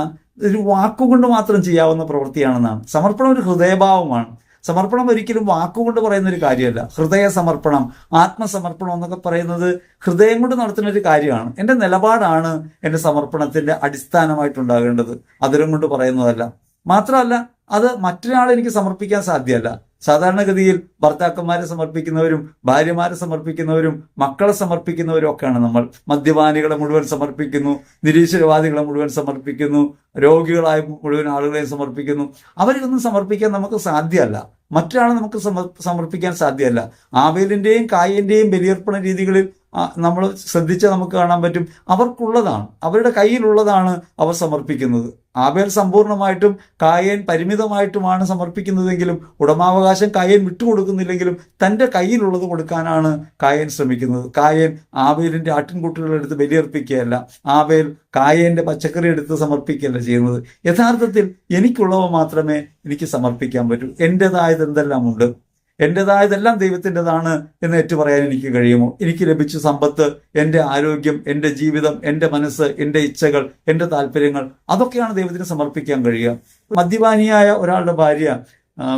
ഒരു വാക്കുകൊണ്ട് മാത്രം ചെയ്യാവുന്ന പ്രവൃത്തിയാണെന്നാണ്. സമർപ്പണം ഒരു ഹൃദയഭാവമാണ്. സമർപ്പണം ഒരിക്കലും വാക്കുകൊണ്ട് പറയുന്ന ഒരു കാര്യമല്ല. ഹൃദയ സമർപ്പണം ആത്മസമർപ്പണം എന്നൊക്കെ പറയുന്നത് ഹൃദയം കൊണ്ട് നടത്തുന്ന ഒരു കാര്യമാണ്. എന്റെ നിലപാടാണ് എന്റെ സമർപ്പണത്തിന്റെ അടിസ്ഥാനമായിട്ടുണ്ടാകേണ്ടത്. അതിരം കൊണ്ട് പറയുന്നതല്ല. മാത്രമല്ല അത് മറ്റൊരാൾ എനിക്ക് സമർപ്പിക്കാൻ സാധ്യമല്ല. സാധാരണഗതിയിൽ ഭർത്താക്കന്മാരെ സമർപ്പിക്കുന്നവരും ഭാര്യമാരെ സമർപ്പിക്കുന്നവരും മക്കളെ സമർപ്പിക്കുന്നവരും ഒക്കെയാണ് നമ്മൾ. മദ്യപാനികളെ മുഴുവൻ സമർപ്പിക്കുന്നു നിരീശ്വരവാദികളെ മുഴുവൻ സമർപ്പിക്കുന്നു രോഗികളായ മുഴുവൻ ആളുകളെയും സമർപ്പിക്കുന്നു. അവരെയൊന്നും സമർപ്പിക്കാൻ നമുക്ക് സാധ്യമല്ല. മറ്റൊരാളെ നമുക്ക് സമർ- സമർപ്പിക്കാൻ സാധ്യമല്ല. ആവേലിന്റെയും കായിന്റെയും ബലിയർപ്പണ രീതികളിൽ നമ്മൾ ശ്രദ്ധിച്ചാൽ നമുക്ക് കാണാൻ പറ്റും. അവർക്കുള്ളതാണ്. അവരുടെ കയ്യിലുള്ളതാണ് അവർ സമർപ്പിക്കുന്നത്. ആബേൽ സമ്പൂർണമായിട്ടും കായൻ പരിമിതമായിട്ടുമാണ് സമർപ്പിക്കുന്നതെങ്കിലും ഉടമാവകാശം കായൻ വിട്ടുകൊടുക്കുന്നില്ലെങ്കിലും തന്റെ കയ്യിലുള്ളത് കൊടുക്കാനാണ് കായേൻ ശ്രമിക്കുന്നത്. കായേൻ ആബേലിന്റെ ആട്ടിൻകുട്ടികളെടുത്ത് ബലിയർപ്പിക്കുകയല്ല. ആബേൽ കായേന്റെ പച്ചക്കറി എടുത്ത് സമർപ്പിക്കുകയല്ല ചെയ്യുന്നത്. യഥാർത്ഥത്തിൽ എനിക്കുള്ളവ മാത്രമേ എനിക്ക് സമർപ്പിക്കാൻ പറ്റൂ. എന്റെതായത് എന്തെല്ലാം ഉണ്ട് എന്റെതായതെല്ലാം ദൈവത്തിന്റെതാണ് എന്ന് ഏറ്റു പറയാൻ എനിക്ക് കഴിയുമോ? എനിക്ക് ലഭിച്ച സമ്പത്ത് എന്റെ ആരോഗ്യം എന്റെ ജീവിതം എന്റെ മനസ്സ് എന്റെ ഇച്ഛകൾ എന്റെ താല്പര്യങ്ങൾ അതൊക്കെയാണ് ദൈവത്തിന് സമർപ്പിക്കാൻ കഴിയുക. മദ്യപാനിയായ ഒരാളുടെ ഭാര്യ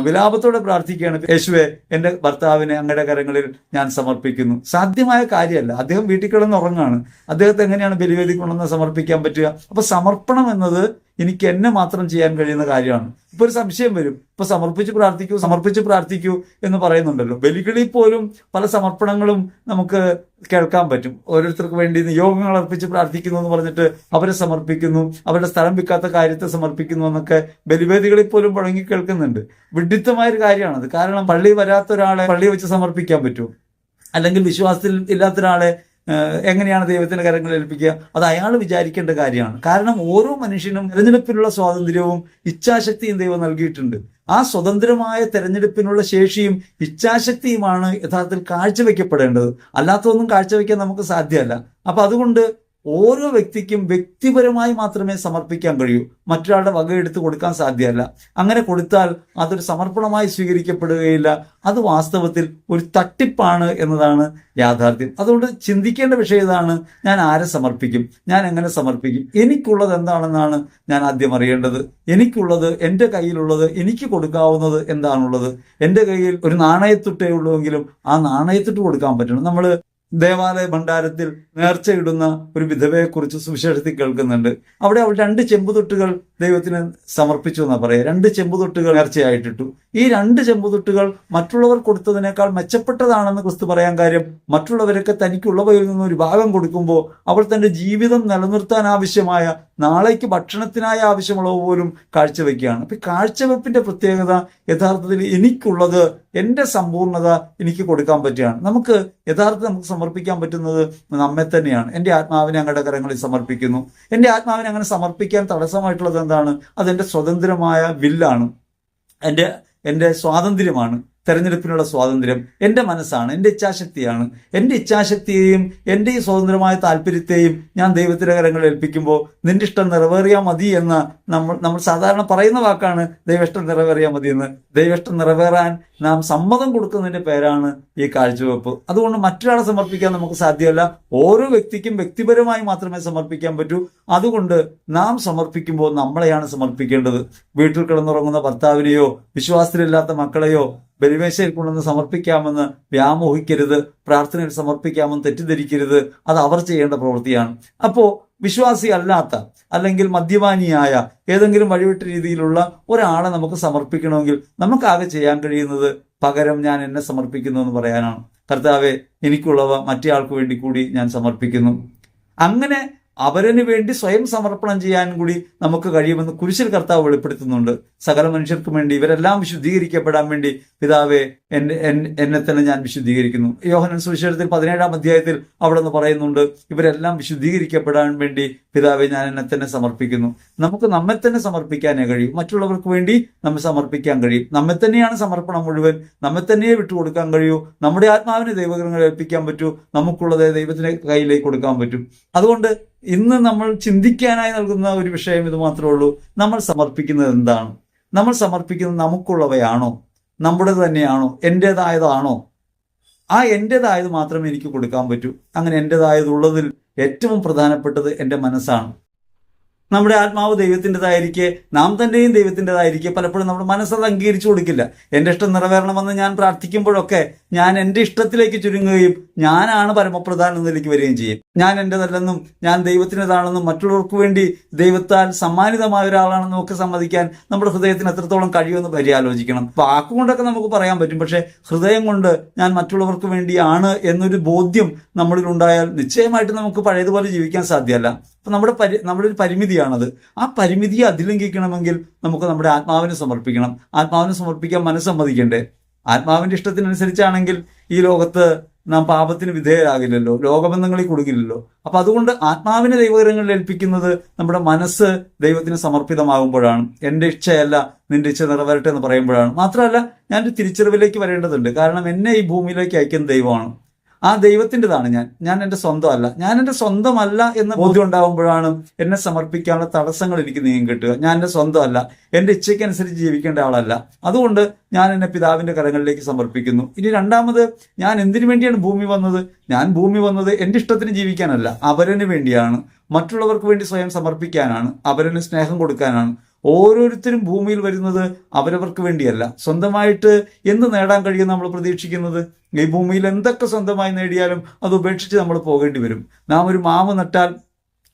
വിലാപത്തോടെ പ്രാർത്ഥിക്കുകയാണ്. യേശുവെ എന്റെ ഭർത്താവിനെ അങ്ങയുടെ കരങ്ങളിൽ ഞാൻ സമർപ്പിക്കുന്നു. സാധ്യമായ കാര്യമല്ല. അദ്ദേഹം വീട്ടിൽ കിടന്ന് ഉറങ്ങാണ് അദ്ദേഹത്തെ എങ്ങനെയാണ് ബലിവേദി കൊണ്ടുവന്ന് സമർപ്പിക്കാൻ പറ്റുക? അപ്പൊ സമർപ്പണം എന്നത് എനിക്ക് എന്നെ മാത്രം ചെയ്യാൻ കഴിയുന്ന കാര്യമാണ്. ഇപ്പൊ ഒരു സംശയം വരും. ഇപ്പൊ സമർപ്പിച്ച് പ്രാർത്ഥിക്കൂ സമർപ്പിച്ച് പ്രാർത്ഥിക്കൂ എന്ന് പറയുന്നുണ്ടല്ലോ. ബലികളിൽ പോലും പല സമർപ്പണങ്ങളും നമുക്ക് കേൾക്കാൻ പറ്റും. ഓരോരുത്തർക്ക് വേണ്ടി നിയോഗങ്ങൾ അർപ്പിച്ച് പ്രാർത്ഥിക്കുന്നു എന്ന് പറഞ്ഞിട്ട് അവരെ സമർപ്പിക്കുന്നു അവരുടെ സ്ഥലം വിൽക്കാത്ത കാര്യത്തെ സമർപ്പിക്കുന്നു എന്നൊക്കെ ബലിവേദികളിൽ പോലും മുഴങ്ങി കേൾക്കുന്നുണ്ട്. വിഡിത്തമായ ഒരു കാര്യമാണത് കാരണം പള്ളി വരാത്ത ഒരാളെ പള്ളി വെച്ച് സമർപ്പിക്കാൻ പറ്റും. അല്ലെങ്കിൽ വിശ്വാസത്തിൽ ഇല്ലാത്ത ഒരാളെ എങ്ങനെയാണ് ദൈവത്തിന്റെ കരങ്ങളിൽ ഏൽപ്പിക്കുക? അത് അയാൾ വിചാരിക്കേണ്ട കാര്യമാണ്. കാരണം ഓരോ മനുഷ്യനും തിരഞ്ഞെടുപ്പിനുള്ള സ്വാതന്ത്ര്യവും ഇച്ഛാശക്തിയും ദൈവം നൽകിയിട്ടുണ്ട്. ആ സ്വതന്ത്രമായ തെരഞ്ഞെടുപ്പിനുള്ള ശേഷിയും ഇച്ഛാശക്തിയുമാണ് യഥാർത്ഥത്തിൽ കാഴ്ചവെക്കപ്പെടേണ്ടത്. അല്ലാത്തതൊന്നും കാഴ്ചവെക്കാൻ നമുക്ക് സാധ്യമല്ല. അപ്പൊ അതുകൊണ്ട് ഓരോ വ്യക്തിക്കും വ്യക്തിപരമായി മാത്രമേ സമർപ്പിക്കാൻ കഴിയൂ. മറ്റൊരാളുടെ വക എടുത്ത് കൊടുക്കാൻ സാധ്യമല്ല. അങ്ങനെ കൊടുത്താൽ അതൊരു സമർപ്പണമായി സ്വീകരിക്കപ്പെടുകയില്ല. അത് വാസ്തവത്തിൽ ഒരു തട്ടിപ്പാണ് എന്നതാണ് യാഥാർത്ഥ്യം. അതുകൊണ്ട് ചിന്തിക്കേണ്ട വിഷയം ഇതാണ്. ഞാൻ ആരെ സമർപ്പിക്കും? ഞാൻ എങ്ങനെ സമർപ്പിക്കും? എനിക്കുള്ളത് എന്താണെന്നാണ് ഞാൻ ആദ്യം അറിയേണ്ടത്. എനിക്കുള്ളത് എന്റെ കയ്യിലുള്ളത് എനിക്ക് കൊടുക്കാവുന്നത് എന്താണുള്ളത്? എന്റെ കയ്യിൽ ഒരു നാണയത്തുട്ടേ ഉള്ളുവെങ്കിലും ആ നാണയത്തുട്ട് കൊടുക്കാൻ പറ്റണം. നമ്മൾ ദേവാലയ ഭണ്ഡാരത്തിൽ നേർച്ചയിടുന്ന ഒരു വിധവയെക്കുറിച്ച് സുവിശേഷത്തിൽ കേൾക്കുന്നുണ്ട്. അവിടെ അവൾ രണ്ട് ചെമ്പുതൊട്ടുകൾ ദൈവത്തിന് സമർപ്പിച്ചു എന്നാ പറയാ. രണ്ട് ചെമ്പുതൊട്ടുകൾ നേർച്ചയായിട്ടിട്ടു. ഈ രണ്ട് ചെമ്പുതൊട്ടുകൾ മറ്റുള്ളവർ കൊടുത്തതിനേക്കാൾ മെച്ചപ്പെട്ടതാണെന്ന് ക്രിസ്തു പറയാൻ കാര്യം മറ്റുള്ളവരൊക്കെ തനിക്കുള്ളവയിൽ നിന്ന് ഒരു ഭാഗം കൊടുക്കുമ്പോൾ അവൾ തന്റെ ജീവിതം നിലനിർത്താൻ ആവശ്യമായ നാളേക്ക് ഭക്ഷണത്തിനായി ആവശ്യമുള്ളവ പോലും കാഴ്ചവെക്കുകയാണ്. അപ്പൊ കാഴ്ചവെപ്പിന്റെ പ്രത്യേകത യഥാർത്ഥത്തിൽ എനിക്കുള്ളത് എന്റെ സമ്പൂർണത എനിക്ക് കൊടുക്കാൻ പറ്റുകയാണ്. നമുക്ക് യഥാർത്ഥത്തിൽ നമുക്ക് സമർപ്പിക്കാൻ പറ്റുന്നത് നമ്മെ തന്നെയാണ്. എന്റെ ആത്മാവിനെ അങ്ങയുടെ കരങ്ങളിൽ സമർപ്പിക്കുന്നു. എന്റെ ആത്മാവിനെ അങ്ങനെ സമർപ്പിക്കാൻ തടസ്സമായിട്ടുള്ളത് എന്താണ്? അതെന്റെ സ്വതന്ത്രമായ വില്ലാണ്. എന്റെ എന്റെ സ്വാതന്ത്ര്യമാണ്. തെരഞ്ഞെടുപ്പിനുള്ള സ്വാതന്ത്ര്യം എന്റെ മനസ്സാണ് എന്റെ ഇച്ഛാശക്തിയാണ്. എന്റെ ഇച്ഛാശക്തിയെയും എന്റെ ഈ സ്വതന്ത്രമായ താല്പര്യത്തെയും ഞാൻ ദൈവത്തിന്റെ കരങ്ങളിൽ ഏൽപ്പിക്കുമ്പോൾ നിന്റെ ഇഷ്ടം നിറവേറിയാൽ മതി എന്ന് നമ്മൾ നമ്മൾ സാധാരണ പറയുന്ന വാക്കാണ് ദൈവ ഇഷ്ടം നിറവേറിയാൽ മതി എന്ന് ദൈവഷ്ടം നിറവേറാൻ നാം സമ്മതം കൊടുക്കുന്നതിന്റെ പേരാണ് ഈ കാഴ്ചവെപ്പ്. അതുകൊണ്ട് മറ്റൊരാളെ സമർപ്പിക്കാൻ നമുക്ക് സാധ്യമല്ല. ഓരോ വ്യക്തിക്കും വ്യക്തിപരമായി മാത്രമേ സമർപ്പിക്കാൻ പറ്റൂ. അതുകൊണ്ട് നാം സമർപ്പിക്കുമ്പോൾ നമ്മളെയാണ് സമർപ്പിക്കേണ്ടത്. വീട്ടിൽ കിടന്നുറങ്ങുന്ന ഭർത്താവിനെയോ വിശ്വാസത്തിലില്ലാത്ത മക്കളെയോ ബലിമേശയിൽ കൊണ്ടുവന്ന് സമർപ്പിക്കാമെന്ന് വ്യാമോഹിക്കരുത്. പ്രാർത്ഥനയിൽ സമർപ്പിക്കാമെന്ന് തെറ്റിദ്ധരിക്കരുത്. അത് അവർ ചെയ്യേണ്ട പ്രവൃത്തിയാണ്. അപ്പോ വിശ്വാസി അല്ലാത്ത അല്ലെങ്കിൽ മദ്യപാനിയായ ഏതെങ്കിലും വഴിവിട്ട രീതിയിലുള്ള ഒരാളെ നമുക്ക് സമർപ്പിക്കണമെങ്കിൽ നമുക്കാകെ ചെയ്യാൻ കഴിയുന്നത് പകരം ഞാൻ എന്നെ സമർപ്പിക്കുന്നു എന്ന് പറയാനാണ്. കർത്താവെ എനിക്കുള്ളവ മറ്റേ ആൾക്ക് വേണ്ടി കൂടി ഞാൻ സമർപ്പിക്കുന്നു. അങ്ങനെ അവരന് വേണ്ടി സ്വയം സമർപ്പണം ചെയ്യാൻ കൂടി നമുക്ക് കഴിയുമെന്ന് കുരിശിൽ കർത്താവ് വെളിപ്പെടുത്തുന്നുണ്ട്. സകല മനുഷ്യർക്കും വേണ്ടി ഇവരെല്ലാം വിശുദ്ധീകരിക്കപ്പെടാൻ വേണ്ടി പിതാവെ എന്നെ എന്നെ തന്നെ ഞാൻ വിശുദ്ധീകരിക്കുന്നു. യോഹനൻ സുവിശേഷത്തിൽ പതിനേഴാം അധ്യായത്തിൽ അവിടെ നിന്ന് പറയുന്നുണ്ട് ഇവരെല്ലാം വിശുദ്ധീകരിക്കപ്പെടാൻ വേണ്ടി പിതാവെ ഞാൻ എന്നെ തന്നെ സമർപ്പിക്കുന്നു. നമുക്ക് നമ്മെ തന്നെ സമർപ്പിക്കാനേ കഴിയും. മറ്റുള്ളവർക്ക് വേണ്ടി നമ്മെ സമർപ്പിക്കാൻ കഴിയും. നമ്മെ തന്നെയാണ് സമർപ്പണം മുഴുവൻ. നമ്മെ തന്നെയേ വിട്ടുകൊടുക്കാൻ കഴിയൂ. നമ്മുടെ ആത്മാവിനെ ദൈവഗ്രഹങ്ങൾ ഏൽപ്പിക്കാൻ പറ്റൂ. നമുക്കുള്ളത് ദൈവത്തിന്റെ കയ്യിലേക്ക് കൊടുക്കാൻ പറ്റും. അതുകൊണ്ട് ഇന്ന് നമ്മൾ ചിന്തിക്കാനായി നൽകുന്ന ഒരു വിഷയം ഇത് മാത്രമേ ഉള്ളൂ. നമ്മൾ സമർപ്പിക്കുന്നത് എന്താണ്? നമ്മൾ സമർപ്പിക്കുന്നത് നമുക്കുള്ളവയാണോ? നമ്മുടെ തന്നെയാണോ? എന്റെതായതാണോ ആ എന്റെതായത് മാത്രമേ എനിക്ക് കൊടുക്കാൻ പറ്റൂ. അങ്ങനെ എന്റെതായതുള്ളതിൽ ഏറ്റവും പ്രധാനപ്പെട്ടത് എന്റെ മനസ്സാണ്. നമ്മുടെ ആത്മാവ് ദൈവത്തിന്റെതായിരിക്കെ നാം തന്നെയും ദൈവത്തിന്റെതായിരിക്കെ പലപ്പോഴും നമ്മുടെ മനസ്സത് അംഗീകരിച്ചു കൊടുക്കില്ല. എന്റെ ഇഷ്ടം നിറവേറണമെന്ന് ഞാൻ പ്രാർത്ഥിക്കുമ്പോഴൊക്കെ ഞാൻ എന്റെ ഇഷ്ടത്തിലേക്ക് ചുരുങ്ങുകയും ഞാനാണ് പരമപ്രധാനം എന്നതിലേക്ക് വരികയും ചെയ്യും. ഞാൻ എന്റെതല്ലെന്നും ഞാൻ ദൈവത്തിന്റെതാണെന്നും മറ്റുള്ളവർക്ക് വേണ്ടി ദൈവത്താൽ സമ്മാനിതമായ ഒരാളാണെന്നും ഒക്കെ സമ്മതിക്കാൻ നമ്മുടെ ഹൃദയത്തിന് എത്രത്തോളം കഴിയുമെന്ന് പര്യാലോചിക്കണം വാക്കുകൊണ്ടൊക്കെ നമുക്ക് പറയാൻ പറ്റും പക്ഷേ ഹൃദയം കൊണ്ട് ഞാൻ മറ്റുള്ളവർക്ക് വേണ്ടിയാണ് എന്നൊരു ബോധ്യം നമ്മളിൽ ഉണ്ടായാൽ നിശ്ചയമായിട്ട് നമുക്ക് പഴയതുപോലെ ജീവിക്കാൻ സാധ്യമല്ല. അപ്പൊ നമ്മുടെ പരി നമ്മുടെ ഒരു പരിമിതിയാണത്. ആ പരിമിതിയെ അതിലംഘിക്കണമെങ്കിൽ നമുക്ക് നമ്മുടെ ആത്മാവിനെ സമർപ്പിക്കണം. ആത്മാവിനെ സമർപ്പിക്കാൻ മനസ്സമ്മതിക്കണ്ടേ? ആത്മാവിന്റെ ഇഷ്ടത്തിനനുസരിച്ചാണെങ്കിൽ ഈ ലോകത്ത് നാം പാപത്തിന് വിധേയരാകില്ലല്ലോ. ലോകബന്ധങ്ങളിൽ കൊടുക്കില്ലല്ലോ അപ്പൊ അതുകൊണ്ട് ആത്മാവിനെ ദൈവകരങ്ങളിൽ ഏൽപ്പിക്കുന്നത് നമ്മുടെ മനസ്സ് ദൈവത്തിന് സമർപ്പിതമാകുമ്പോഴാണ്. എന്റെ ഇച്ഛയല്ല നിന്റെ ഇച്ഛ നിറവേറട്ടെ എന്ന് പറയുമ്പോഴാണ്. മാത്രമല്ല ഞാനൊരു തിരിച്ചറിവിലേക്ക് വരേണ്ടതുണ്ട്. കാരണം എന്നെ ഈ ഭൂമിയിലേക്ക് അയക്കുന്ന ദൈവമാണ്. ആ ദൈവത്തിന്റെതാണ് ഞാൻ. ഞാൻ എന്റെ സ്വന്തമല്ല. ഞാൻ എന്റെ സ്വന്തമല്ല എന്ന ബോധ്യം ഉണ്ടാകുമ്പോഴാണ് എന്നെ സമർപ്പിക്കാനുള്ള തടസ്സങ്ങൾ എനിക്ക് നീങ്ങി കിട്ടുക. ഞാൻ എന്റെ സ്വന്തമല്ല. എന്റെ ഇച്ഛയ്ക്കനുസരിച്ച് ജീവിക്കേണ്ട ആളല്ല. അതുകൊണ്ട് ഞാൻ എന്നെ പിതാവിന്റെ കരങ്ങളിലേക്ക് സമർപ്പിക്കുന്നു. ഇനി രണ്ടാമത് ഞാൻ എന്തിനു വേണ്ടിയാണ് ഭൂമി വന്നത്? ഞാൻ ഭൂമി വന്നത് എന്റെ ഇഷ്ടത്തിന് ജീവിക്കാനല്ല. അവരന് വേണ്ടിയാണ്. മറ്റുള്ളവർക്ക് വേണ്ടി സ്വയം സമർപ്പിക്കാനാണ്. അവരന് സ്നേഹം കൊടുക്കാനാണ്. ഓരോരുത്തരും ഭൂമിയിൽ വരുന്നത് അവരവർക്ക് വേണ്ടിയല്ല. സ്വന്തമായിട്ട് എന്ത് നേടാൻ കഴിയും നമ്മൾ പ്രതീക്ഷിക്കുന്നത്? ഈ ഭൂമിയിൽ എന്തൊക്കെ സ്വന്തമായി നേടിയാലും അത് ഉപേക്ഷിച്ച് നമ്മൾ പോകേണ്ടി വരും. നാം ഒരു മാവ് നട്ടാൽ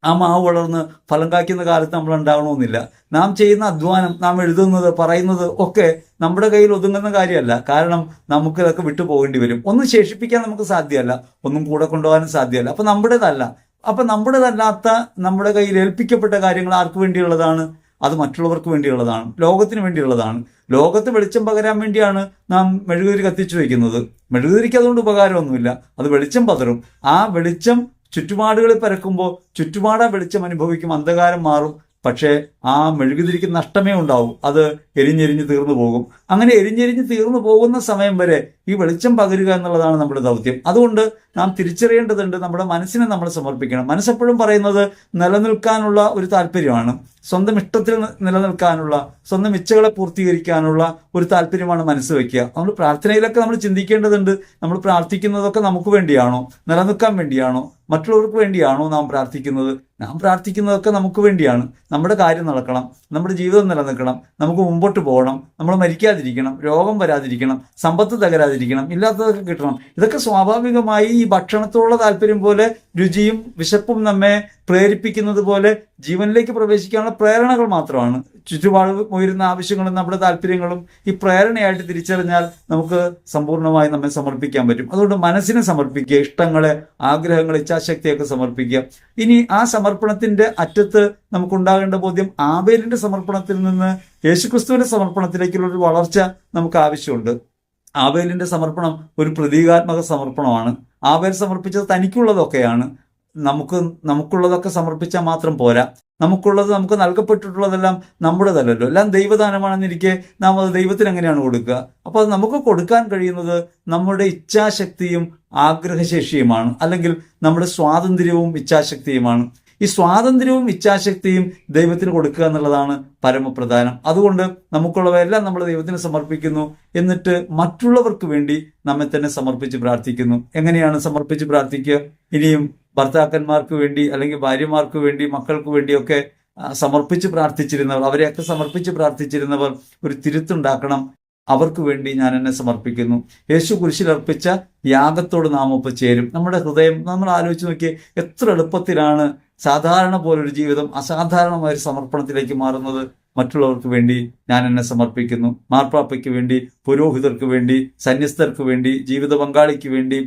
ആ മാവ് വളർന്ന് ഫലം കായ്ക്കുന്ന കാലത്ത് നമ്മൾ ഉണ്ടാകണമെന്നില്ല. നാം ചെയ്യുന്ന അധ്വാനം നാം എഴുതുന്നത് പറയുന്നത് ഒക്കെ നമ്മുടെ കയ്യിൽ ഒതുങ്ങുന്ന കാര്യമല്ല. കാരണം നമുക്ക് ഇതൊക്കെ വിട്ടു പോകേണ്ടി വരും. ഒന്നും ശേഷിപ്പിക്കാൻ നമുക്ക് സാധ്യമല്ല. ഒന്നും കൂടെ കൊണ്ടുപോകാനും സാധ്യമല്ല. അപ്പൊ നമ്മുടേതല്ല. അപ്പൊ നമ്മുടേതല്ലാത്ത നമ്മുടെ കയ്യിൽ ഏൽപ്പിക്കപ്പെട്ട കാര്യങ്ങൾ ആർക്ക് വേണ്ടിയുള്ളതാണ്? അത് മറ്റുള്ളവർക്ക് വേണ്ടിയുള്ളതാണ്. ലോകത്തിന് വേണ്ടിയുള്ളതാണ്. ലോകത്ത് വെളിച്ചം പകരാൻ വേണ്ടിയാണ് നാം മെഴുകുതിരി കത്തിച്ചു വയ്ക്കുന്നത് മെഴുകുതിരിക്ക് അതുകൊണ്ട് ഉപകാരമൊന്നുമില്ല. അത് വെളിച്ചം പതറും. ആ വെളിച്ചം ചുറ്റുപാടുകളിൽ പരക്കുമ്പോൾ ചുറ്റുപാടാ വെളിച്ചം അനുഭവിക്കും. അന്ധകാരം മാറും. പക്ഷേ ആ മെഴുകുതിരിക്ക് നഷ്ടമേ ഉണ്ടാവും. അത് എരിഞ്ഞെരിഞ്ഞ് തീർന്നു പോകും. അങ്ങനെ എരിഞ്ഞെരിഞ്ഞ് തീർന്നു പോകുന്ന സമയം വരെ ഈ വെളിച്ചം പകരുക എന്നുള്ളതാണ് നമ്മുടെ ദൗത്യം. അതുകൊണ്ട് നാം തിരിച്ചറിയേണ്ടതുണ്ട്. നമ്മുടെ മനസ്സിനെ നമ്മൾ സമർപ്പിക്കണം. മനസ്സെപ്പോഴും പറയുന്നത് നിലനിൽക്കാനുള്ള ഒരു താല്പര്യമാണ്. സ്വന്തം ഇഷ്ടത്തിൽ നിലനിൽക്കാനുള്ള സ്വന്തം ഇച്ഛകളെ പൂർത്തീകരിക്കാനുള്ള ഒരു താല്പര്യമാണ് മനസ്സ് വയ്ക്കുക നമ്മൾ പ്രാർത്ഥനയിലൊക്കെ നമ്മൾ ചിന്തിക്കേണ്ടതുണ്ട്. നമ്മൾ പ്രാർത്ഥിക്കുന്നതൊക്കെ നമുക്ക് വേണ്ടിയാണോ? നിലനിൽക്കാൻ വേണ്ടിയാണോ? മറ്റുള്ളവർക്ക് വേണ്ടിയാണോ നാം പ്രാർത്ഥിക്കുന്നത്? നാം പ്രാർത്ഥിക്കുന്നതൊക്കെ നമുക്ക് വേണ്ടിയാണ്. നമ്മുടെ കാര്യം നടക്കണം. നമ്മുടെ ജീവിതം നിലനിൽക്കണം. നമുക്ക് മുമ്പോട്ട് പോകണം. നമ്മൾ മരിക്കാതിരിക്കണം. രോഗം വരാതിരിക്കണം. സമ്പത്ത് തകരാതിരിക്കണം. ഇല്ലാത്തതൊക്കെ കിട്ടണം. ഇതൊക്കെ സ്വാഭാവികമായി ഈ ഭക്ഷണത്തോടുള്ള താല്പര്യം പോലെ രുചിയും വിശപ്പും നമ്മെ പ്രേരിപ്പിക്കുന്നത് പോലെ ജീവനിലേക്ക് പ്രവേശിക്കാനുള്ള പ്രേരണകൾ മാത്രമാണ്. ചുറ്റുപാട് ഉയരുന്ന ആവശ്യങ്ങളും നമ്മുടെ താല്പര്യങ്ങളും ഈ പ്രേരണയായിട്ട് തിരിച്ചറിഞ്ഞാൽ നമുക്ക് സമ്പൂർണമായി നമ്മെ സമർപ്പിക്കാൻ പറ്റും. അതുകൊണ്ട് മനസ്സിനെ സമർപ്പിക്കുക ഇഷ്ടങ്ങളെ ആഗ്രഹങ്ങളെ ഇച്ഛാശക്തിയൊക്കെ സമർപ്പിക്കുക. ഇനി ആ സമർപ്പണത്തിന്റെ അറ്റത്ത് നമുക്കുണ്ടാകേണ്ട ബോധ്യം ആബേലിന്റെ സമർപ്പണത്തിൽ നിന്ന് യേശുക്രിസ്തുവിന്റെ സമർപ്പണത്തിലേക്കുള്ള ഒരു വളർച്ച നമുക്ക് ആവശ്യമുണ്ട്. ആബേലിന്റെ സമർപ്പണം ഒരു പ്രതീകാത്മക സമർപ്പണമാണ്. ആബേൽ സമർപ്പിച്ചത് തനിക്കുള്ളതൊക്കെയാണ്. നമുക്ക് നമുക്കുള്ളതൊക്കെ സമർപ്പിച്ചാൽ മാത്രം പോരാ. നമുക്കുള്ളത് നമുക്ക് നൽകപ്പെട്ടിട്ടുള്ളതെല്ലാം നമ്മുടേതല്ലല്ലോ. എല്ലാം ദൈവദാനമാണെന്നിരിക്കെ നാം അത് ദൈവത്തിന് എങ്ങനെയാണ് കൊടുക്കുക? അപ്പോൾ അത് നമുക്ക് കൊടുക്കാൻ കഴിയുന്നത് നമ്മുടെ ഇച്ഛാശക്തിയും ആഗ്രഹശേഷിയുമാണ്. അല്ലെങ്കിൽ നമ്മുടെ സ്വാതന്ത്ര്യവും ഇച്ഛാശക്തിയുമാണ്. ഈ സ്വാതന്ത്ര്യവും ഇച്ഛാശക്തിയും ദൈവത്തിന് കൊടുക്കുക എന്നുള്ളതാണ് പരമപ്രധാനം. അതുകൊണ്ട് നമുക്കുള്ളവയെല്ലാം നമ്മൾ ദൈവത്തിന് സമർപ്പിക്കുന്നു എന്നിട്ട് മറ്റുള്ളവർക്ക് വേണ്ടി നമ്മെ തന്നെ സമർപ്പിച്ച് പ്രാർത്ഥിക്കുന്നു. എങ്ങനെയാണ് സമർപ്പിച്ച് പ്രാർത്ഥിക്കുക? ഇനിയും ഭർത്താക്കന്മാർക്ക് വേണ്ടി അല്ലെങ്കിൽ ഭാര്യമാർക്ക് വേണ്ടി മക്കൾക്ക് വേണ്ടിയൊക്കെ സമർപ്പിച്ച് പ്രാർത്ഥിച്ചിരുന്നവർ അവരെയൊക്കെ സമർപ്പിച്ച് പ്രാർത്ഥിച്ചിരുന്നവർ ഒരു തിരുത്തുണ്ടാക്കണം. അവർക്ക് വേണ്ടി ഞാൻ എന്നെ സമർപ്പിക്കുന്നു. യേശു കുരിശിൽ അർപ്പിച്ച യാഗത്തോട് നാം ഒപ്പം ചേരും നമ്മുടെ ഹൃദയം നമ്മൾ ആലോചിച്ച് നോക്കിയേ എത്ര എളുപ്പത്തിലാണ് സാധാരണ പോലൊരു ജീവിതം അസാധാരണമായ ഒരു സമർപ്പണത്തിലേക്ക് മാറുന്നത് മറ്റുള്ളവർക്ക് വേണ്ടി ഞാൻ എന്നെ സമർപ്പിക്കുന്നു. മാർപ്പാപ്പയ്ക്ക് വേണ്ടി പുരോഹിതർക്ക് വേണ്ടി സന്യസ്തർക്ക് വേണ്ടി ജീവിത പങ്കാളിക്ക് വേണ്ടി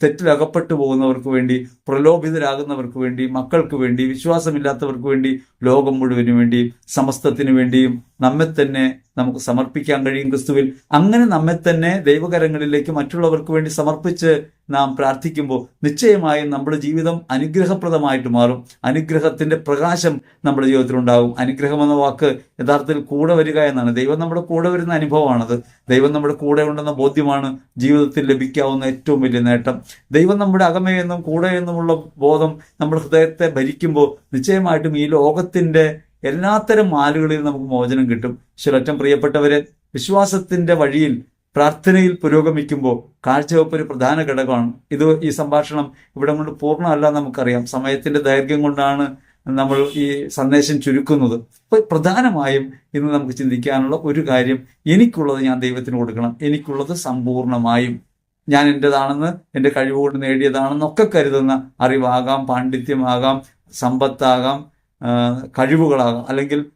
തെറ്റിലകപ്പെട്ടു പോകുന്നവർക്ക് വേണ്ടി പ്രലോഭിതരാകുന്നവർക്ക് വേണ്ടി മക്കൾക്ക് വേണ്ടി വിശ്വാസമില്ലാത്തവർക്ക് വേണ്ടി ലോകം മുഴുവനു വേണ്ടിയും സമസ്തത്തിനു വേണ്ടിയും നമ്മെ തന്നെ നമുക്ക് സമർപ്പിക്കാൻ കഴിയും ക്രിസ്തുവിൽ. അങ്ങനെ നമ്മെ തന്നെ ദൈവകരങ്ങളിലേക്ക് മറ്റുള്ളവർക്ക് വേണ്ടി സമർപ്പിച്ച് നാം പ്രാർത്ഥിക്കുമ്പോൾ നിശ്ചയമായും നമ്മുടെ ജീവിതം അനുഗ്രഹപ്രദമായിട്ട് മാറും. അനുഗ്രഹത്തിന്റെ പ്രകാശം നമ്മുടെ ജീവിതത്തിൽ ഉണ്ടാകും. അനുഗ്രഹം എന്ന വാക്ക് യഥാർത്ഥത്തിൽ കൂടെ വരിക എന്നാണ്. ദൈവം നമ്മുടെ കൂടെ വരുന്ന അനുഭവമാണത്. ദൈവം നമ്മുടെ കൂടെ ഉണ്ടെന്ന ബോധ്യമാണ് ജീവിതത്തിൽ ലഭിക്കാവുന്ന ഏറ്റവും വലിയ നേട്ടം. ദൈവം നമ്മുടെ അകമയെന്നും കൂടെയെന്നുമുള്ള ബോധം നമ്മുടെ ഹൃദയത്തെ ഭരിക്കുമ്പോൾ നിശ്ചയമായിട്ടും ഈ ലോകത്തിന്റെ എല്ലാത്തരം മാലുകളിൽ നമുക്ക് മോചനം കിട്ടും. ശിലറ്റം പ്രിയപ്പെട്ടവരെ വിശ്വാസത്തിന്റെ വഴിയിൽ പ്രാർത്ഥനയിൽ പുരോഗമിക്കുമ്പോൾ കാഴ്ചവെപ്പ് ഒരു പ്രധാന ഘടകമാണ്. ഇത് ഈ സംഭാഷണം ഇവിടെ കൊണ്ട് പൂർണമല്ല നമുക്കറിയാം. സമയത്തിന്റെ ദൈർഘ്യം കൊണ്ടാണ് നമ്മൾ ഈ സന്ദേശം ചുരുക്കുന്നത്. അപ്പൊ പ്രധാനമായും ഇന്ന് നമുക്ക് ചിന്തിക്കാനുള്ള ഒരു കാര്യം എനിക്കുള്ളത് ഞാൻ ദൈവത്തിന് കൊടുക്കണം. എനിക്കുള്ളത് സമ്പൂർണമായും. ഞാൻ എന്റെതാണെന്ന് എന്റെ കഴിവുകൊണ്ട് നേടിയതാണെന്നൊക്കെ കരുതുന്ന അറിവാകാം പാണ്ഡിത്യമാകാം സമ്പത്താകാം കഴിവുകളാകാം അല്ലെങ്കിൽ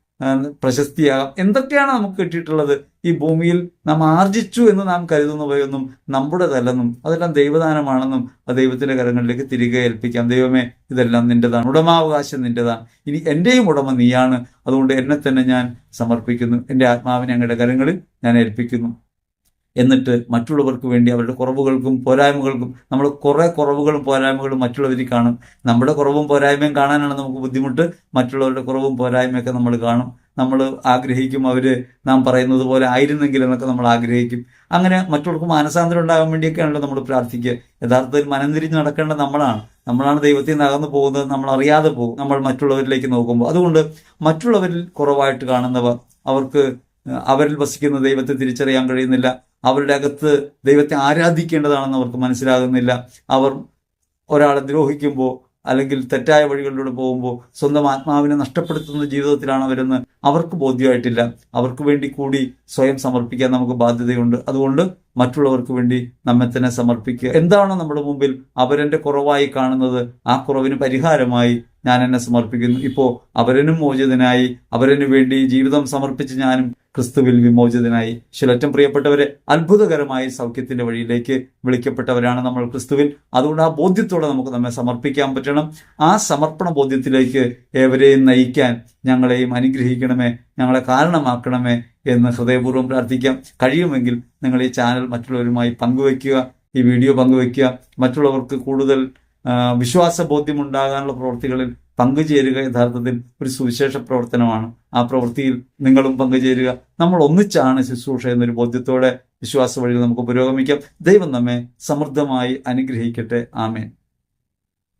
പ്രശസ്തിയാകാം. എന്തൊക്കെയാണ് നമുക്ക് കിട്ടിയിട്ടുള്ളത്? ഈ ഭൂമിയിൽ നാം ആർജിച്ചു എന്ന് നാം കരുതുന്നവയൊന്നും നമ്മുടേതല്ലെന്നും അതെല്ലാം ദൈവദാനമാണെന്നും ആ ദൈവത്തിന്റെ കരങ്ങളിലേക്ക് തിരികെ ഏൽപ്പിക്കാം. ദൈവമേ ഇതെല്ലാം നിന്റേതാണ്. ഉടമാവകാശം നിന്റേതാണ്. ഇനി എന്റെയും ഉടമ നീയാണ്. അതുകൊണ്ട് എന്നെ തന്നെ ഞാൻ സമർപ്പിക്കുന്നു. എന്റെ ആത്മാവിനെ അങ്ങയുടെ കരങ്ങളിൽ ഞാൻ ഏൽപ്പിക്കുന്നു. എന്നിട്ട് മറ്റുള്ളവർക്ക് വേണ്ടി അവരുടെ കുറവുകൾക്കും പോരായ്മകൾക്കും നമ്മൾ കുറേ കുറവുകളും പോരായ്മകളും മറ്റുള്ളവരിൽ കാണും. നമ്മുടെ കുറവും പോരായ്മയും കാണാനാണ് നമുക്ക് ബുദ്ധിമുട്ട്. മറ്റുള്ളവരുടെ കുറവും പോരായ്മയൊക്കെ നമ്മൾ കാണും. നമ്മൾ ആഗ്രഹിക്കും അവർ നാം പറയുന്നത് പോലെ ആയിരുന്നെങ്കിൽ എന്നൊക്കെ നമ്മൾ ആഗ്രഹിക്കും. അങ്ങനെ മറ്റുള്ളവർക്ക് മാനസാന്തരം ഉണ്ടാകാൻ വേണ്ടിയൊക്കെയാണല്ലോ നമ്മൾ പ്രാർത്ഥിക്കുക. യഥാർത്ഥത്തിൽ മനം തിരിഞ്ഞ് നടക്കേണ്ട നമ്മളാണ്. നമ്മളാണ് ദൈവത്തിൽ നിന്ന് അകന്നു പോകുന്നത്. നമ്മൾ അറിയാതെ പോകും. നമ്മൾ മറ്റുള്ളവരിലേക്ക് നോക്കുമ്പോൾ. അതുകൊണ്ട് മറ്റുള്ളവരിൽ കുറവായിട്ട് കാണുന്നവർ അവർക്ക് അവരിൽ വസിക്കുന്ന ദൈവത്തെ തിരിച്ചറിയാൻ കഴിയുന്നില്ല. അവരുടെ അകത്ത് ദൈവത്തെ ആരാധിക്കേണ്ടതാണെന്ന് അവർക്ക് മനസ്സിലാകുന്നില്ല. അവർ ഒരാളെ ദ്രോഹിക്കുമ്പോൾ അല്ലെങ്കിൽ തെറ്റായ വഴികളിലൂടെ പോകുമ്പോൾ സ്വന്തം ആത്മാവിനെ നഷ്ടപ്പെടുത്തുന്ന ജീവിതത്തിലാണ് അവരെന്ന് അവർക്ക് ബോധ്യമായിട്ടില്ല. അവർക്ക് വേണ്ടി കൂടി സ്വയം സമർപ്പിക്കാൻ നമുക്ക് ബാധ്യതയുണ്ട്. അതുകൊണ്ട് മറ്റുള്ളവർക്ക് വേണ്ടി നമ്മെ തന്നെ സമർപ്പിക്കുക. എന്താണോ നമ്മുടെ മുമ്പിൽ അവരെ കുറവായി കാണുന്നത്? ആ കുറവിന് പരിഹാരമായി ഞാൻ എന്നെ സമർപ്പിക്കുന്നു. ഇപ്പോൾ അവരനും മോചിതനായി അവരനു വേണ്ടി ജീവിതം സമർപ്പിച്ച് ഞാനും ക്രിസ്തുവിൽ വിമോചിതനായി. ശിലറ്റം പ്രിയപ്പെട്ടവരെ അത്ഭുതകരമായ സൗഖ്യത്തിന്റെ വഴിയിലേക്ക് വിളിക്കപ്പെട്ടവരാണ് നമ്മൾ ക്രിസ്തുവിൽ. അതുകൊണ്ട് ആ ബോധ്യത്തോടെ നമുക്ക് നമ്മെ സമർപ്പിക്കാൻ പറ്റണം. ആ സമർപ്പണ ബോധ്യത്തിലേക്ക് ഏവരെയും നയിക്കാൻ ഞങ്ങളെയും അനുഗ്രഹിക്കണമേ ഞങ്ങളെ കാരണമാക്കണമേ എന്ന് ഹൃദയപൂർവം പ്രാർത്ഥിക്കാം. കഴിയുമെങ്കിൽ നിങ്ങൾ ഈ ചാനൽ മറ്റുള്ളവരുമായി പങ്കുവയ്ക്കുക ഈ വീഡിയോ പങ്കുവയ്ക്കുക. മറ്റുള്ളവർക്ക് കൂടുതൽ വിശ്വാസ ബോധ്യമുണ്ടാകാനുള്ള പ്രവൃത്തികളിൽ പങ്കുചേരുക യഥാർത്ഥത്തിൽ ഒരു സുവിശേഷ പ്രവർത്തനമാണ്. ആ പ്രവൃത്തിയിൽ നിങ്ങളും പങ്കുചേരുക. നമ്മൾ ഒന്നിച്ചാണ് ശുശ്രൂഷ എന്നൊരു ബോധ്യത്തോടെ വിശ്വാസ വഴിയിൽ നമുക്ക് പുരോഗമിക്കാം. ദൈവം നമ്മെ സമൃദ്ധമായി അനുഗ്രഹിക്കട്ടെ. ആമേൻ.